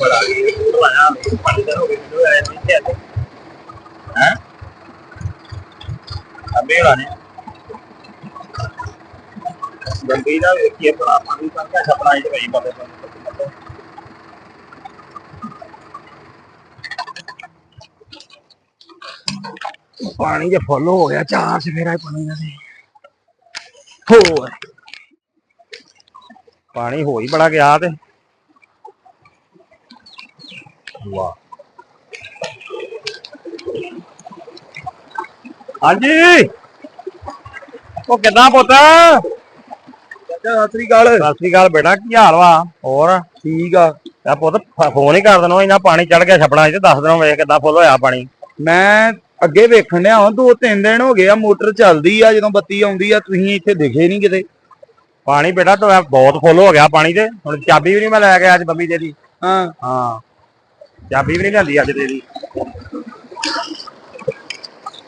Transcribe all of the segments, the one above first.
ਬੜਾ ਇਹ ਉਹ ਆਇਆ ਪਾਣੀ ਦਾ ਹੋ ਗਿਆ ਮੈਨੂੰ ਆਇਆ ਨਹੀਂ ਤੇ ਹੈ ਅਬੇ ਲਾਣੇ ਗੰਦੀ ਦਾ ਵੇਖੀਏ ਬੜਾ ਪਾਣੀ ਕਰਕੇ ਛਪਣਾ ਹੀ ਗਈ ਬੰਦੇ ਪਾਣੀ ਜੇ ਫੁੱਲ ਹੋ ਗਿਆ ਚਾਰ ਸਫੇਰਾ ਪਾਣੀ ਦਾ ਤੇ ਹੋਰ ਪਾਣੀ ਹੋ ਹੀ ਬੜਾ ਗਿਆ ਤੇ ਹਾਂਜੀ। ਉਹ ਕਿੱਦਾਂ ਪੁੱਤ? ਸਤਿ ਸ੍ਰੀ ਅਕਾਲ। ਸਤਿ ਸ੍ਰੀ ਅਕਾਲ ਬੇਟਾ ਕੀ ਹਾਲ ਵਾ? ਹੋਰ? ਠੀਕ ਆ। ਆ ਪੁੱਤ ਫੋਨ ਹੀ ਕਰ ਦੇਣਾ ਇੰਨਾ ਪਾਣੀ ਚੜ ਗਿਆ ਛਪਣਾ ਚ ਦੱਸ ਦੇਣਾ ਵੇਖ ਕਿੱਦਾਂ ਫੁੱਲ ਹੋਇਆ ਪਾਣੀ। ਮੈਂ ਅੱਗੇ ਵੇਖਣ ਡਿਆ ਹਾਂ ਦੋ ਤਿੰਨ ਦਿਨ ਹੋ ਗਏ ਆ ਮੋਟਰ ਚੱਲਦੀ ਆ ਜਦੋਂ ਬੱਤੀ ਆਉਂਦੀ ਆ ਤੁਸੀਂ ਇੱਥੇ ਦਿਖੇ ਨਹੀਂ ਕਿਤੇ। ਪਾਣੀ ਬੇਟਾ ਤਾਂ ਬਹੁਤ ਫੁੱਲ ਹੋ ਗਿਆ ਪਾਣੀ ਤੇ ਹੁਣ ਚਾਬੀ ਵੀ ਨਹੀਂ ਮੈਂ ਲੈ ਗਿਆ ਅੱਜ ਬੰਬੀ ਦੇ ਦੀ ਹਾਂ। ਹਾਂ। ਚਾਬੀ ਵੀ ਨਹੀਂ ਲਿਆਂਦੀ ਅੱਜ ਦੇ ਦੀ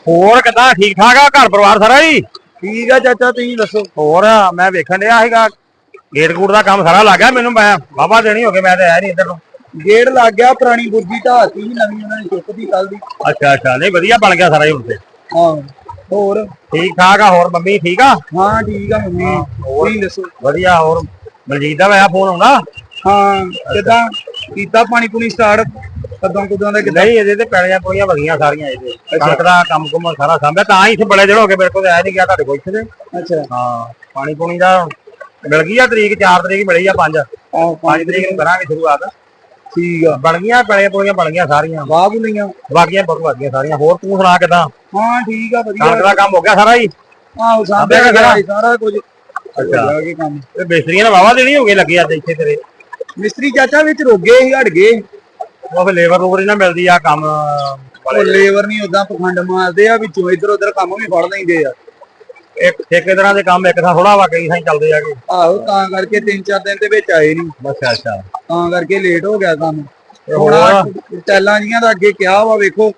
ਹੋਰ ਕਿੱਦਾਂ? ਠੀਕ ਠਾਕ ਆ ਘਰ ਪਰਿਵਾਰ ਸਾਰਾ ਜੀ? ਠੀਕ ਆ ਚਾਚਾ ਤੁਸੀਂ ਦੱਸੋ? ਹੋਰ ਮੈਂ ਵੇਖਣ ਡਿਆ ਸੀਗਾ ਗੇਟ ਗੂਟ ਦਾ ਕੰਮ ਸਾਰਾ ਲੱਗ ਗਿਆ ਮੈਨੂੰ ਮੈਂ ਬਾਬਾ ਦੇਣੀ ਹੋ ਗਏ ਮੈਂ ਤੇ ਆਇਆ ਨਹੀਂ ਇੱਧਰ ਨੂੰ ਗੇੜ ਲੱਗ ਗਿਆ ਪੁਰਾਣੀ ਬੁਰਜੀ ਢਾਤੀ ਸੀ ਨਵੀਂ ਉਹਨਾਂ ਨੇ ਚੁੱਕਦੀ ਕੱਲ ਦੀ। ਅੱਛਾ ਅੱਛਾ ਨਹੀਂ ਵਧੀਆ ਬਣ ਗਿਆ ਸਾਰਾ ਹੀ ਹੁਣ ਤੇ। ਹਾਂ ਹੋਰ? ਠੀਕ ਠਾਕ ਆ ਹੋਰ ਮੰਮੀ ਠੀਕ ਆ? ਹਾਂ ਠੀਕ ਆ ਮੰਮੀ। ਤੁਸੀਂ ਦੱਸੋ? ਵਧੀਆ ਹੋਰ ਮਲਜੀਤ ਦਾ ਆਇਆ ਫੋਨ ਆਉਂਦਾ? ਹਾਂ ਕਿਦਾਂ? ਕੀਤਾ ਪਾਣੀ ਪੂਣੀ ਸਟਾਰਟ ਕਦੋਂ ਕਦੋਂ ਦਾ ਕਿਦਾਂ? ਨਹੀਂ ਇਹਦੇ ਤੇ ਪੈਲੀਆਂ ਪੁਲੀਆਂ ਵਧੀਆਂ ਸਾਰੀਆਂ ਇਹਦੇ। ਕਣਕ ਦਾ ਕੰਮ ਕੁਮ ਸਾਰਾ ਸਾਂਭਿਆ ਤਾਂ ਹੀ ਇੱਥੇ ਬੜੇ ਦਿਨ ਹੋ ਗਏ ਮੇਰੇ ਕੋਲ ਆਇਆ ਨਹੀਂ ਗਿਆ ਤੁਹਾਡੇ ਕੋਲ ਇੱਥੇ ਤੇ। ਅੱਛਾ। ਹਾਂ ਪਾਣੀ ਪੂਣੀ ਦਾ ਮਿਲ ਗਈ ਆ ਤਰੀਕ 4 ਤਰੀਕ ਮਿਲੀ ਆ 5 ਆਹ 5 ਤਰੀਕ ਨੂੰ ਕਰਾਂਗੇ ਸ਼ੁਰੂਆਤ। ਠੀਕ ਆ। ਬਣ ਗਈਆਂ ਪੈਲੀਆਂ ਪੁਲੀਆਂ ਬਣ ਗਈਆਂ ਸਾਰੀਆਂ। ਵਾਹ ਬੁਲੀਆਂ ਬਾਕੀਆਂ ਬਹੁਤ ਵਧੀਆ ਸਾਰੀਆਂ। ਹੋਰ ਤੂੰ ਸੁਣਾ ਕਿਦਾਂ? ਹਾਂ ਠੀਕ ਆ ਵਧੀਆ। ਕਣਕ ਦਾ ਕੰਮ ਹੋ ਗਿਆ ਸਾਰਾ ਹੀ? ਆਹ ਸਾਂਭਿਆ ਸਾਰਾ ਕੁਝ। ਅੱਛਾ। ਤੇ ਬੇਸਰੀਆਂ ਨੇ ਵਾਵਾ ਦੇਣੀ ਹੋ ਗਈ ਲੱਗੀ ਅੱਜ ਇੱਥੇ ਤੇਰੇ? ਮਿਸਤਰੀ ਚਾਚਾ ਵਿੱਚ ਗਏ ਸੀ ਹਟ ਗਏ। ਉਹ ਲੇਬਰ ਲੂਬਰ ਨਾ ਮਿਲਦੀ ਆ ਕੰਮ ਉਹ ਵਾਲੇ ਲੇਬਰ ਨਹੀਂ ਉਦਾਂ ਪਖੰਡ ਮਾਰਦੇ ਆ ਵਿੱਚੋਂ ਇੱਧਰ ਉੱਧਰ ਕੰਮ ਵੀ ਫੜ ਲੈਂਦੇ ਆ। ਇੱਕ ਠੇਕੇਦਾਰਾਂ ਦੇ ਕੰਮ ਇੱਕ ਥਾਂ ਥੋੜਾ ਵਾ ਕਈ ਥਾਂ ਚੱਲਦੇ ਆਗੇ ਆਹੋ ਤਾਂ ਕਰਕੇ ਤਿੰਨ ਚਾਰ ਦਿਨ ਦੇ ਵਿੱਚ ਆਏ ਨਹੀਂ ਅੱਛਾ ਅੱਛਾ। ਤਾਂ ਕਰਕੇ ਲੇਟ ਹੋ ਗਿਆ ਕੰਮ ਤੇ ਹੁਣ? ਆਹ ਟੈਲਾਂ ਜੀਆਂ ਦਾ ਅੱਗੇ ਕਿਹਾ ਵਾ ਵੇਖੋ।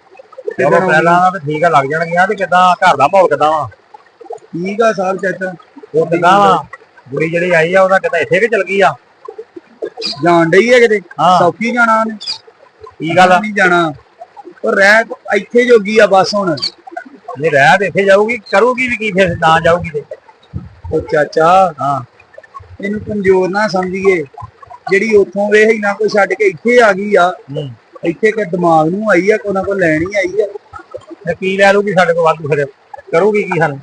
ਚਲੋ ਪਹਿਲਾਂ ਤਾਂ ਠੀਕ ਆ ਲੱਗ ਜਾਣਗੀਆਂ ਤੇ ਕਿਦਾਂ ਘਰ ਦਾ ਮਾਹੌਲ ਕਿਦਾਂ ਵਾ? ਠੀਕ ਆ ਸਾਹਿਬ ਚਾਚਾ। ਉਹ ਕਿਦਾਂ ਵਾ? ਕੁੜੀ ਜਿਹੜੀ ਆਈ ਆ ਉਹਦਾ ਕਿਦਾਂ ਇੱਥੇ ਕਿ ਚਲ ਗਈ ਆ। ਜਾਣ ਡਈ ਹੈ ਕਿਤੇ? ਹਾਂ। ਸੌਖੀ ਜਾਣਾ ਉਹਨੇ? ਕੀ ਗੱਲ ਆ? ਨਹੀਂ ਜਾਣਾ। ਉਹ ਰਹਿ ਇੱਥੇ ਜੋਗੀ ਆ ਬਸ ਹੁਣ। ਜੇ ਰਹਿ ਤੇ ਇੱਥੇ ਜਾਊਗੀ ਕਰੂਗੀ ਵੀ ਕੀ ਫਿਰ ਨਾ ਜਾਊਗੀ ਤੇ। ਉਹ ਚਾਚਾ ਹਾਂ। ਇਹਨੂੰ ਕਮਜ਼ੋਰ ਨਾ ਸਮਝੀਏ। ਜਿਹੜੀ ਉੱਥੋਂ ਵੇਖ ਹੀ ਨਾ ਕੋਈ ਛੱਡ ਕੇ ਇੱਥੇ ਆ ਗਈ ਆ। ਹੂੰ। ਇੱਥੇ ਕਿ ਦਿਮਾਗ ਨੂੰ ਆਈ ਆ ਕੋਈ ਨਾ ਕੋਈ ਲੈਣੀ ਆਈ ਆ। ਤੇ ਕੀ ਲੈ ਲੂਗੀ ਸਾਡੇ ਕੋਲ ਵਾਧੂ ਫਿਰ? ਕਰੂਗੀ ਕੀ ਸਾਨੂੰ?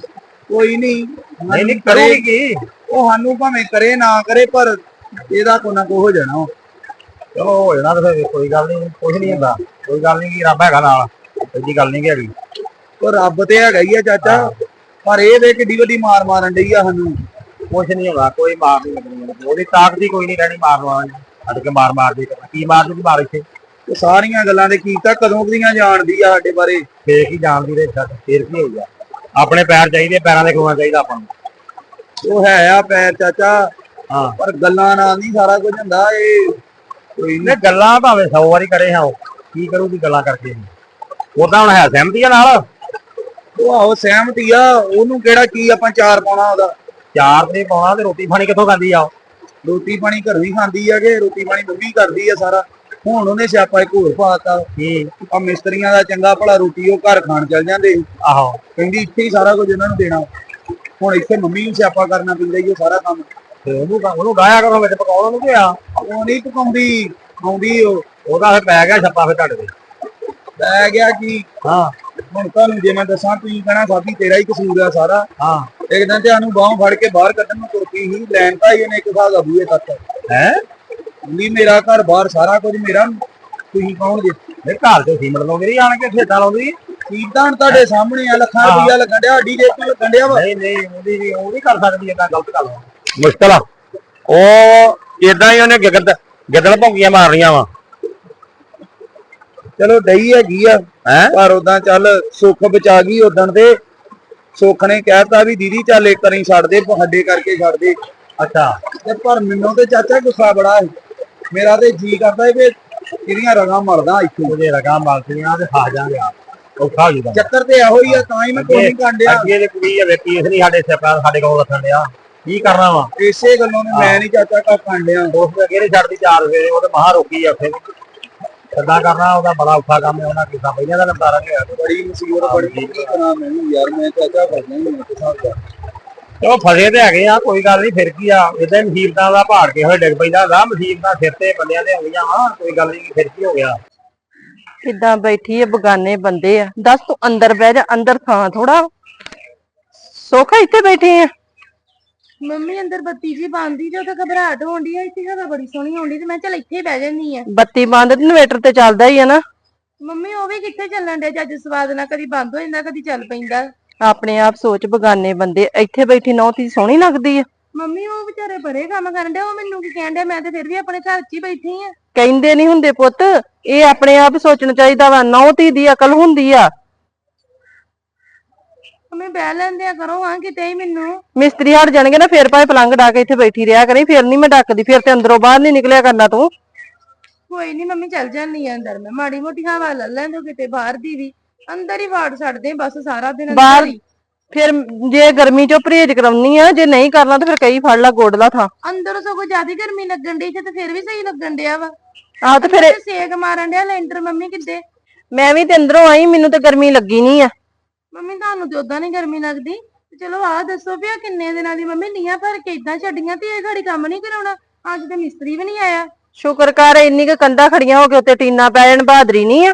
ਕੋਈ ਨਹੀਂ। ਨਹੀਂ ਨਹੀਂ ਕਰੂਗੀ ਕੀ? ਉਹ ਸਾਨੂੰ ਭਾਵੇਂ ਕਰੇ ਨਾ ਕਰੇ ਪਰ ਇਹਦਾ ਕੋਈ ਨਾ ਕੋਈ ਹੋ ਜਾਣਾ ਵਾ। ਚਲੋ ਹੋ ਜਾਣਾ ਤੇ ਫਿਰ ਕੋਈ ਗੱਲ ਨਹੀਂ ਕੁਝ ਨਹੀਂ ਹੁੰਦਾ। ਕੋਈ ਗੱਲ ਨਹੀਂ ਕੀ ਰੱਬ ਹੈਗਾ ਨਾਲ, ਐਡੀ ਗੱਲ ਨਹੀਂ ਹੈਗੀ। ਉਹ ਰੱਬ ਤੇ ਹੈਗਾ ਹੀ ਆ ਚਾਚਾ, ਪਰ ਇਹ ਵੇ ਕਿੱਡੀ ਵੱਡੀ ਮਾਰ ਮਾਰਨ ਡਈ ਆ ਸਾਨੂੰ। ਕੁਝ ਨਹੀਂ ਹੋਣਾ, ਕੋਈ ਮਾਰ ਨਹੀਂ ਲੱਗਣੀ ਉਹਦੀ। ਤਾਕਤ ਹੀ ਕੋਈ ਨਹੀਂ ਰਹਿਣੀ ਮਾਰਨ ਵਾਲੀ ਛੱਡ ਕੇ ਮਾਰ ਮਾਰ ਦੀ ਕੀ ਮਾਰ ਦੂਗੀ ਮਾਰ ਇੱਥੇ। ਉਹ ਸਾਰੀਆਂ ਗੱਲਾਂ ਦੇ ਕੀਤਾ ਕਦੋਂ ਦੀਆਂ ਜਾਣਦੀ ਆ ਸਾਡੇ ਬਾਰੇ। ਫੇਰ ਕੀ ਜਾਣਦੀ ਦੇ ਛੱਡ, ਫੇਰ ਕੀ ਹੋਊਗਾ ਆਪਣੇ ਪੈਰ ਚਾਹੀਦੇ ਪੈਰਾਂ ਦੇ ਖੋਣਾ ਚਾਹੀਦਾ ਆਪਾਂ ਨੂੰ। ਉਹ ਹੈ ਆ ਪੈਰ ਚਾਚਾ। ਪਰ ਗੱਲਾਂ ਨਾਲ ਨਹੀਂ ਸਾਰਾ ਕੁਝ ਹੁੰਦਾ ਇਹ ਕੋਈ ਇਹਨੇ ਗੱਲਾਂ ਭਾਵੇਂ 100 ਵਾਰੀ ਕਰੇ ਹਾਂ ਕੀ ਕਰੂਗੀ ਗੱਲਾਂ ਕਰਕੇ ਉਹਦਾ ਹੁਣ ਹੈ ਸਹਿਮਤੀ ਆ ਨਾਲ? ਉਹ ਆਹੋ ਸਹਿਮਤੀ ਆ ਉਹਨੂੰ ਕਿਹੜਾ ਕੀ ਆਪਾਂ ਚਾਰ ਪਾਉਣਾ ਉਹਦਾ? ਚਾਰ ਤਰੀ ਪਾਉਣਾ ਤੇ ਰੋਟੀ ਪਾਣੀ ਕਿੱਥੋਂ ਖਾਂਦੀ ਆ ਰੋਟੀ ਪਾਣੀ ਘਰੋਂ ਹੀ ਖਾਂਦੀ ਆ ਕਿ ਰੋਟੀ ਪਾਣੀ ਮੰਮੀ ਕਰਦੀ ਆ ਸਾਰਾ? ਹੁਣ ਉਹਨੇ ਸਿਆਪਾ ਇੱਕ ਹੋਰ ਪਾਤਾ ਆ ਮਿਸਤਰੀਆਂ ਦਾ ਚੰਗਾ ਭਲਾ ਰੋਟੀ ਉਹ ਘਰ ਖਾਣ ਚੱਲ ਜਾਂਦੇ। ਆਹੋ। ਕਹਿੰਦੀ ਇੱਥੇ ਹੀ ਸਾਰਾ ਕੁਝ ਉਹਨਾਂ ਨੂੰ ਦੇਣਾ। ਹੁਣ ਇੱਥੇ ਮੰਮੀ ਨੂੰ ਸਿਆਪਾ ਕਰਨਾ ਪੈਂਦਾ ਹੀ ਉਹ ਸਾਰਾ ਕੰਮ। ਤੇ ਉਹਨੂੰ ਉਹਨੂੰ ਗਾਇਆ ਕਰੋ ਵਿੱਚ ਪਕਾਉਣ ਉਹਨੂੰ ਕਿਹਾ ਉਹ ਨਹੀਂ ਪਕਾਉਂਦੀ ਆਉਂਦੀ ਉਹ ਉਹਦਾ ਫਿਰ ਪੈ ਗਿਆ ਛੱਪਾ ਫਿਰ ਤੁਹਾਡੇ ਤੇ। ਪੈ ਗਿਆ ਕਿ? ਹਾਂ। ਹੁਣ ਤੁਹਾਨੂੰ ਜੇ ਮੈਂ ਦੱਸਾਂ ਤੁਸੀਂ ਕਹਿਣਾ ਸਾਬੀ ਤੇਰਾ ਹੀ ਕਸੂਰ ਆ ਸਾਰਾ। ਹਾਂ। ਇੱਕ ਦਿਨ ਤੇ ਸਾਨੂੰ ਬਾਹੋਂ ਫੜ ਕੇ ਬਾਹਰ ਕੱਢਣ ਨੂੰ ਤੁਰਪੀ ਸੀ ਲੈਣ ਤਾਂ ਹੀ ਉਹਨੇ ਇੱਕ ਸਾਲ ਦਾ ਬੂਏ ਤੱਕ। ਹੈ? ਵੀ ਮੇਰਾ ਘਰ ਬਾਹਰ ਸਾਰਾ ਕੁਝ ਮੇਰਾ ਤੁਸੀਂ ਕੌਣ ਜੇ? ਘਰ ਤੇ ਸੀਮਟ ਲਾਉਂਦੀ ਰਹੀ ਆਣ ਕੇ ਖੇਤਾਂ ਲਾਉਂਦੀ। ਤੁਹਾਡੇ ਸਾਹਮਣੇ ਆ ਲੱਖਾਂ। ਰੁਪਈਆ ਲੱਗਣ ਡਿਆ ਜੇਬ ਤੋਂ ਲੱਗਣ ਡਿਆ ਵਾ। ਨਹੀਂ ਨਹੀਂ ਉਹਦੀ ਵੀ ਉਹ ਵੀ ਕਰ ਸਕਦੀ ਏਦਾਂ ਗਲਤ ਗੱਲ ਮੁਸ਼ਕਲ ਆ। ਉਹ ਇਦਾਂ ਹੀ ਉਹਨੇ ਗਿੱਦੜ ਗਿੱਦੜ ਭੌਂਕੀਆਂ ਮਾਰਨੀਆਂ ਵਾ। ਚਲੋ ਡਈ ਹੈਗੀ ਆ। ਹੈ? ਪਰ ਉਦਾਂ ਚੱਲ ਸੁੱਖ ਬਚਾ ਗਈ ਉਦਣ ਤੇ ਸੁੱਖ ਨੇ ਕਹਿਤਾ ਵੀ ਦੀਦੀ ਚੱਲ ਇੱਕ ਵਾਰੀ ਛੱਡ ਦੇ ਸਾਡੇ ਕਰਕੇ ਛੱਡ ਦੇ। ਅੱਛਾ। ਤੇ ਪਰ ਮੈਨੂੰ ਤੇ ਚਾਚਾ ਗੁੱਸਾ ਬੜਾ ਹੈ ਮੇਰਾ ਤੇ ਜੀ ਕਰਦਾ ਹੈ ਵੀ ਇਹਦੀਆਂ ਰਗਾਂ ਮਰਦਾ ਇੱਥੋਂ। ਉਹਦੇ ਰਗਾਂ ਮਾਲਤੀਆਂ ਤੇ ਖਾ ਜਾਾਂਗੇ ਆਪ ਔਖਾ ਹੋ ਜੂਗਾ ਚੱਕਰ ਤੇ ਇਹੋ ਹੀ ਆ ਤਾਂ ਹੀ ਮੈਂ ਕੋਈ ਨਹੀਂ ਕਾਂਡਿਆ ਅੱਗੇ ਦੇ ਕੁੜੀ ਆ ਵੇਖੀ ਇਸ ਨਹੀਂ ਸਾਡੇ ਸਿਆਪਾ ਸਾਡੇ ਕੋਲ ਰੱਖਣ ਡਿਆ। ਕੀ ਕਰਨਾ ਵਾ? ਇਸੇ ਗੱਲੋਂ ਨੇ ਮੈਂ ਨਹੀਂ ਚਾਚਾ ਕਾ ਕਾਂਡਿਆ ਉਸ ਦੇ ਨੀ ਛੱਡਦੀ ਚਾਰ ਫੇਰੇ ਉਹ ਤੇ ਮਹਾ ਰੋਕੀ ਆ ਉੱਥੇ। ਕਿੱਦਾਂ ਕਰਨਾ ਉਹਦਾ ਬੜਾ ਔਖਾ ਕੰਮ ਹੈ ਉਹਨਾਂ ਕਿਸਾ ਪਹਿਲਾਂ ਦਾ ਨੰਬਰ ਨਹੀਂ ਹੋਇਆ ਬੜੀ ਮੁਸੀਬਤ ਬੜੀ ਕੀ ਕਰਾਂ ਮੈਨੂੰ ਯਾਰ ਮੈਂ ਚਾਚਾ ਕਰਨਾ ਹੀ ਨਹੀਂ ਕਿਸਾਂ ਦਾ ਚਲੋ ਫਸੇ ਤੇ ਹੈਗੇ ਆ ਕੋਈ ਗੱਲ ਨਹੀਂ ਫਿਰ ਕੀ ਆ? ਇਦਾਂ ਮੁਸੀਬਤਾਂ ਦਾ ਭਾੜ ਕੇ ਹੋਏ ਡਿੱਗ ਪੈਂਦਾ ਹੁੰਦਾ ਮੁਸੀਬਤਾਂ ਸਿਰ ਤੇ ਬੰਦਿਆਂ ਦੇ ਆਉਂਦੀਆਂ ਵਾ ਕੋਈ ਗੱਲ ਨਹੀਂ ਫਿਰ ਕੀ ਹੋ ਗਿਆ? ਕਿੱਦਾਂ ਬੈਠੀ ਹੈ ਬਗਾਨੇ ਬੰਦੇ ਆ। ਦੱਸ ਤੂੰ ਅੰਦਰ ਬਹਿ ਜਾ ਅੰਦਰ ਥਾਂ ਥੋੜਾ ਸੋਖਾ ਇੱਥੇ ਬੈਠੀ ਆ। ਮੰਮੀ ਅੰਦਰ ਬੱਤੀ ਜੀ ਬੰਦੀ ਜੋ ਤਾਂ ਘਬਰਾਹਟ ਹੋਣਦੀ ਹੈ ਇੱਥੇ ਹਵਾ ਬੜੀ ਸੋਹਣੀ ਆਉਂਦੀ ਤੇ ਮੈਂ ਚੱਲ ਇੱਥੇ ਹੀ ਬਹਿ ਜੰਨੀ ਆ ਬੱਤੀ ਬੰਦ ਤੇ ਇਨਵੇਟਰ ਤੇ ਚੱਲਦਾ ਹੀ ਆ ਨਾ। ਮੰਮੀ ਉਹ ਵੀ ਕਿੱਥੇ ਚੱਲਣ ਡਿਆ? ਜੱਜ ਸਵਾਦ ਨਾਲ ਕਦੀ ਬੰਦ ਹੋ ਜਾਂਦਾ ਕਦੀ ਚੱਲ ਪੈਂਦਾ। ਆਪਣੇ ਆਪ ਸੋਚ ਬਗਾਨੇ ਬੰਦੇ ਇੱਥੇ ਬੈਠੀ ਨੌ ਤੀ ਸੋਹਣੀ ਲੱਗਦੀ ਆ। ਮੰਮੀ ਉਹ ਵਿਚਾਰੇ ਬੜੇ ਕੰਮ ਕਰਨ ਡਿਆ ਉਹ ਮੈਨੂੰ ਕੀ ਕਹਿਣ ਡਿਆ ਮੈਂ ਤੇ ਫਿਰ ਵੀ ਆਪਣੇ ਘਰ 'ਚ ਹੀ ਬੈਠੀ ਆ ਕਹਿੰਦੇ ਨਹੀਂ ਹੁੰਦੇ ਪੁੱਤ ਇਹ ਆਪਣੇ ਆਪ ਸੋਚਣਾ ਚਾਹੀਦਾ ਵਾ ਨੌ ਤੀ ਦੀ ਅਕਲ ਹੁੰਦੀ ਆ। ਮੰਮੀ ਬਹਿ ਲੈਂਦੇ ਆ ਕਰੋ ਹਾਂ ਕਿਤੇ ਹੀ ਮੈਨੂੰ। ਮਿਸਤਰੀ ਹਟ ਜਾਣਗੇ ਨਾ ਫੇਰ ਭਾਵੇਂ ਪਲੰਗ ਡਾ ਕੇ ਇੱਥੇ ਬੈਠੀ ਰਿਹਾ ਕਰੀ ਫੇਰ ਨਹੀਂ ਮੈਂ ਡੱਕਦੀ ਫੇਰ ਤੇ ਅੰਦਰੋਂ ਬਾਹਰ ਨਹੀਂ ਨਿਕਲਿਆ ਕਰਨਾ ਤੂੰ। ਕੋਈ ਨਹੀਂ ਮੰਮੀ ਚੱਲ ਜਾਂਦੀ ਆ ਅੰਦਰ ਮੈਂ ਮਾੜੀ ਮੋਟੀ ਹਵਾ ਲੈ ਲੈਂਦੋ ਕਿਤੇ ਬਾਹਰ ਦੀ ਵੀ। ਅੰਦਰ ਹੀ ਵਾੜ ਛੱਡਦੇ ਬਸ ਸਾਰਾ ਦਿਨ ਅੰਦਰ ਬਾਹਰ ਹੀ। ਫਿਰ ਜੇ ਗਰਮੀ ਚੋਂ ਪਰਹੇਜ ਕਰਾਉਣੀ ਆ ਜੇ ਨਹੀਂ ਕਰਨਾ ਤਾਂ ਫਿਰ ਕਈ ਫੜ ਲਾ ਗੋਡਲਾ ਥਾਂ। ਅੰਦਰ ਸਗੋਂ ਜ਼ਿਆਦਾ ਗਰਮੀ ਲੱਗਣ ਡਈ ਤੇ ਫਿਰ ਵੀ ਸਹੀ ਲੱਗਣ ਡਿਆ ਵਾ। ਆਹ ਤੇ ਫਿਰ ਸੇਕ ਮਾਰਨ ਡਿਆ ਲੈਂਟਰ ਮੰਮੀ ਕਿੱਦੇ ਮੈਂ ਵੀ ਤੇ ਅੰਦਰੋਂ ਆਈ ਮੈਨੂੰ ਤੇ ਗਰਮੀ ਲੱਗੀ ਨਹੀਂ ਆ। ਮੰਮੀ ਤੁਹਾਨੂੰ ਤੇ ਉਦਾਂ ਨਹੀਂ ਗਰਮੀ ਲੱਗਦੀ। ਤੇ ਚਲੋ ਆਹ ਦੱਸੋ ਵੀ ਆ ਕਿੰਨੇ ਦਿਨਾਂ ਦੀ ਮੰਮੀ ਨੀਆਂ ਭਰ ਕੇ ਇਦਾਂ ਛੱਡੀਆਂ ਤੇ ਇਹ ਘੜੀ ਕੰਮ ਨਹੀਂ ਕਰਾਉਣਾ। ਅੱਜ ਤੇ ਮਿਸਤਰੀ ਵੀ ਨਹੀਂ ਆਇਆ। ਸ਼ੁਕਰ ਕਰ ਇੰਨੀ ਕੁ ਕੰਧਾਂ ਖੜੀਆਂ ਹੋ ਕੇ ਉੱਤੇ ਟੀਨਾ ਪੈ ਜਾਣ ਬਹਾਦਰੀ ਨਹੀਂ ਆ।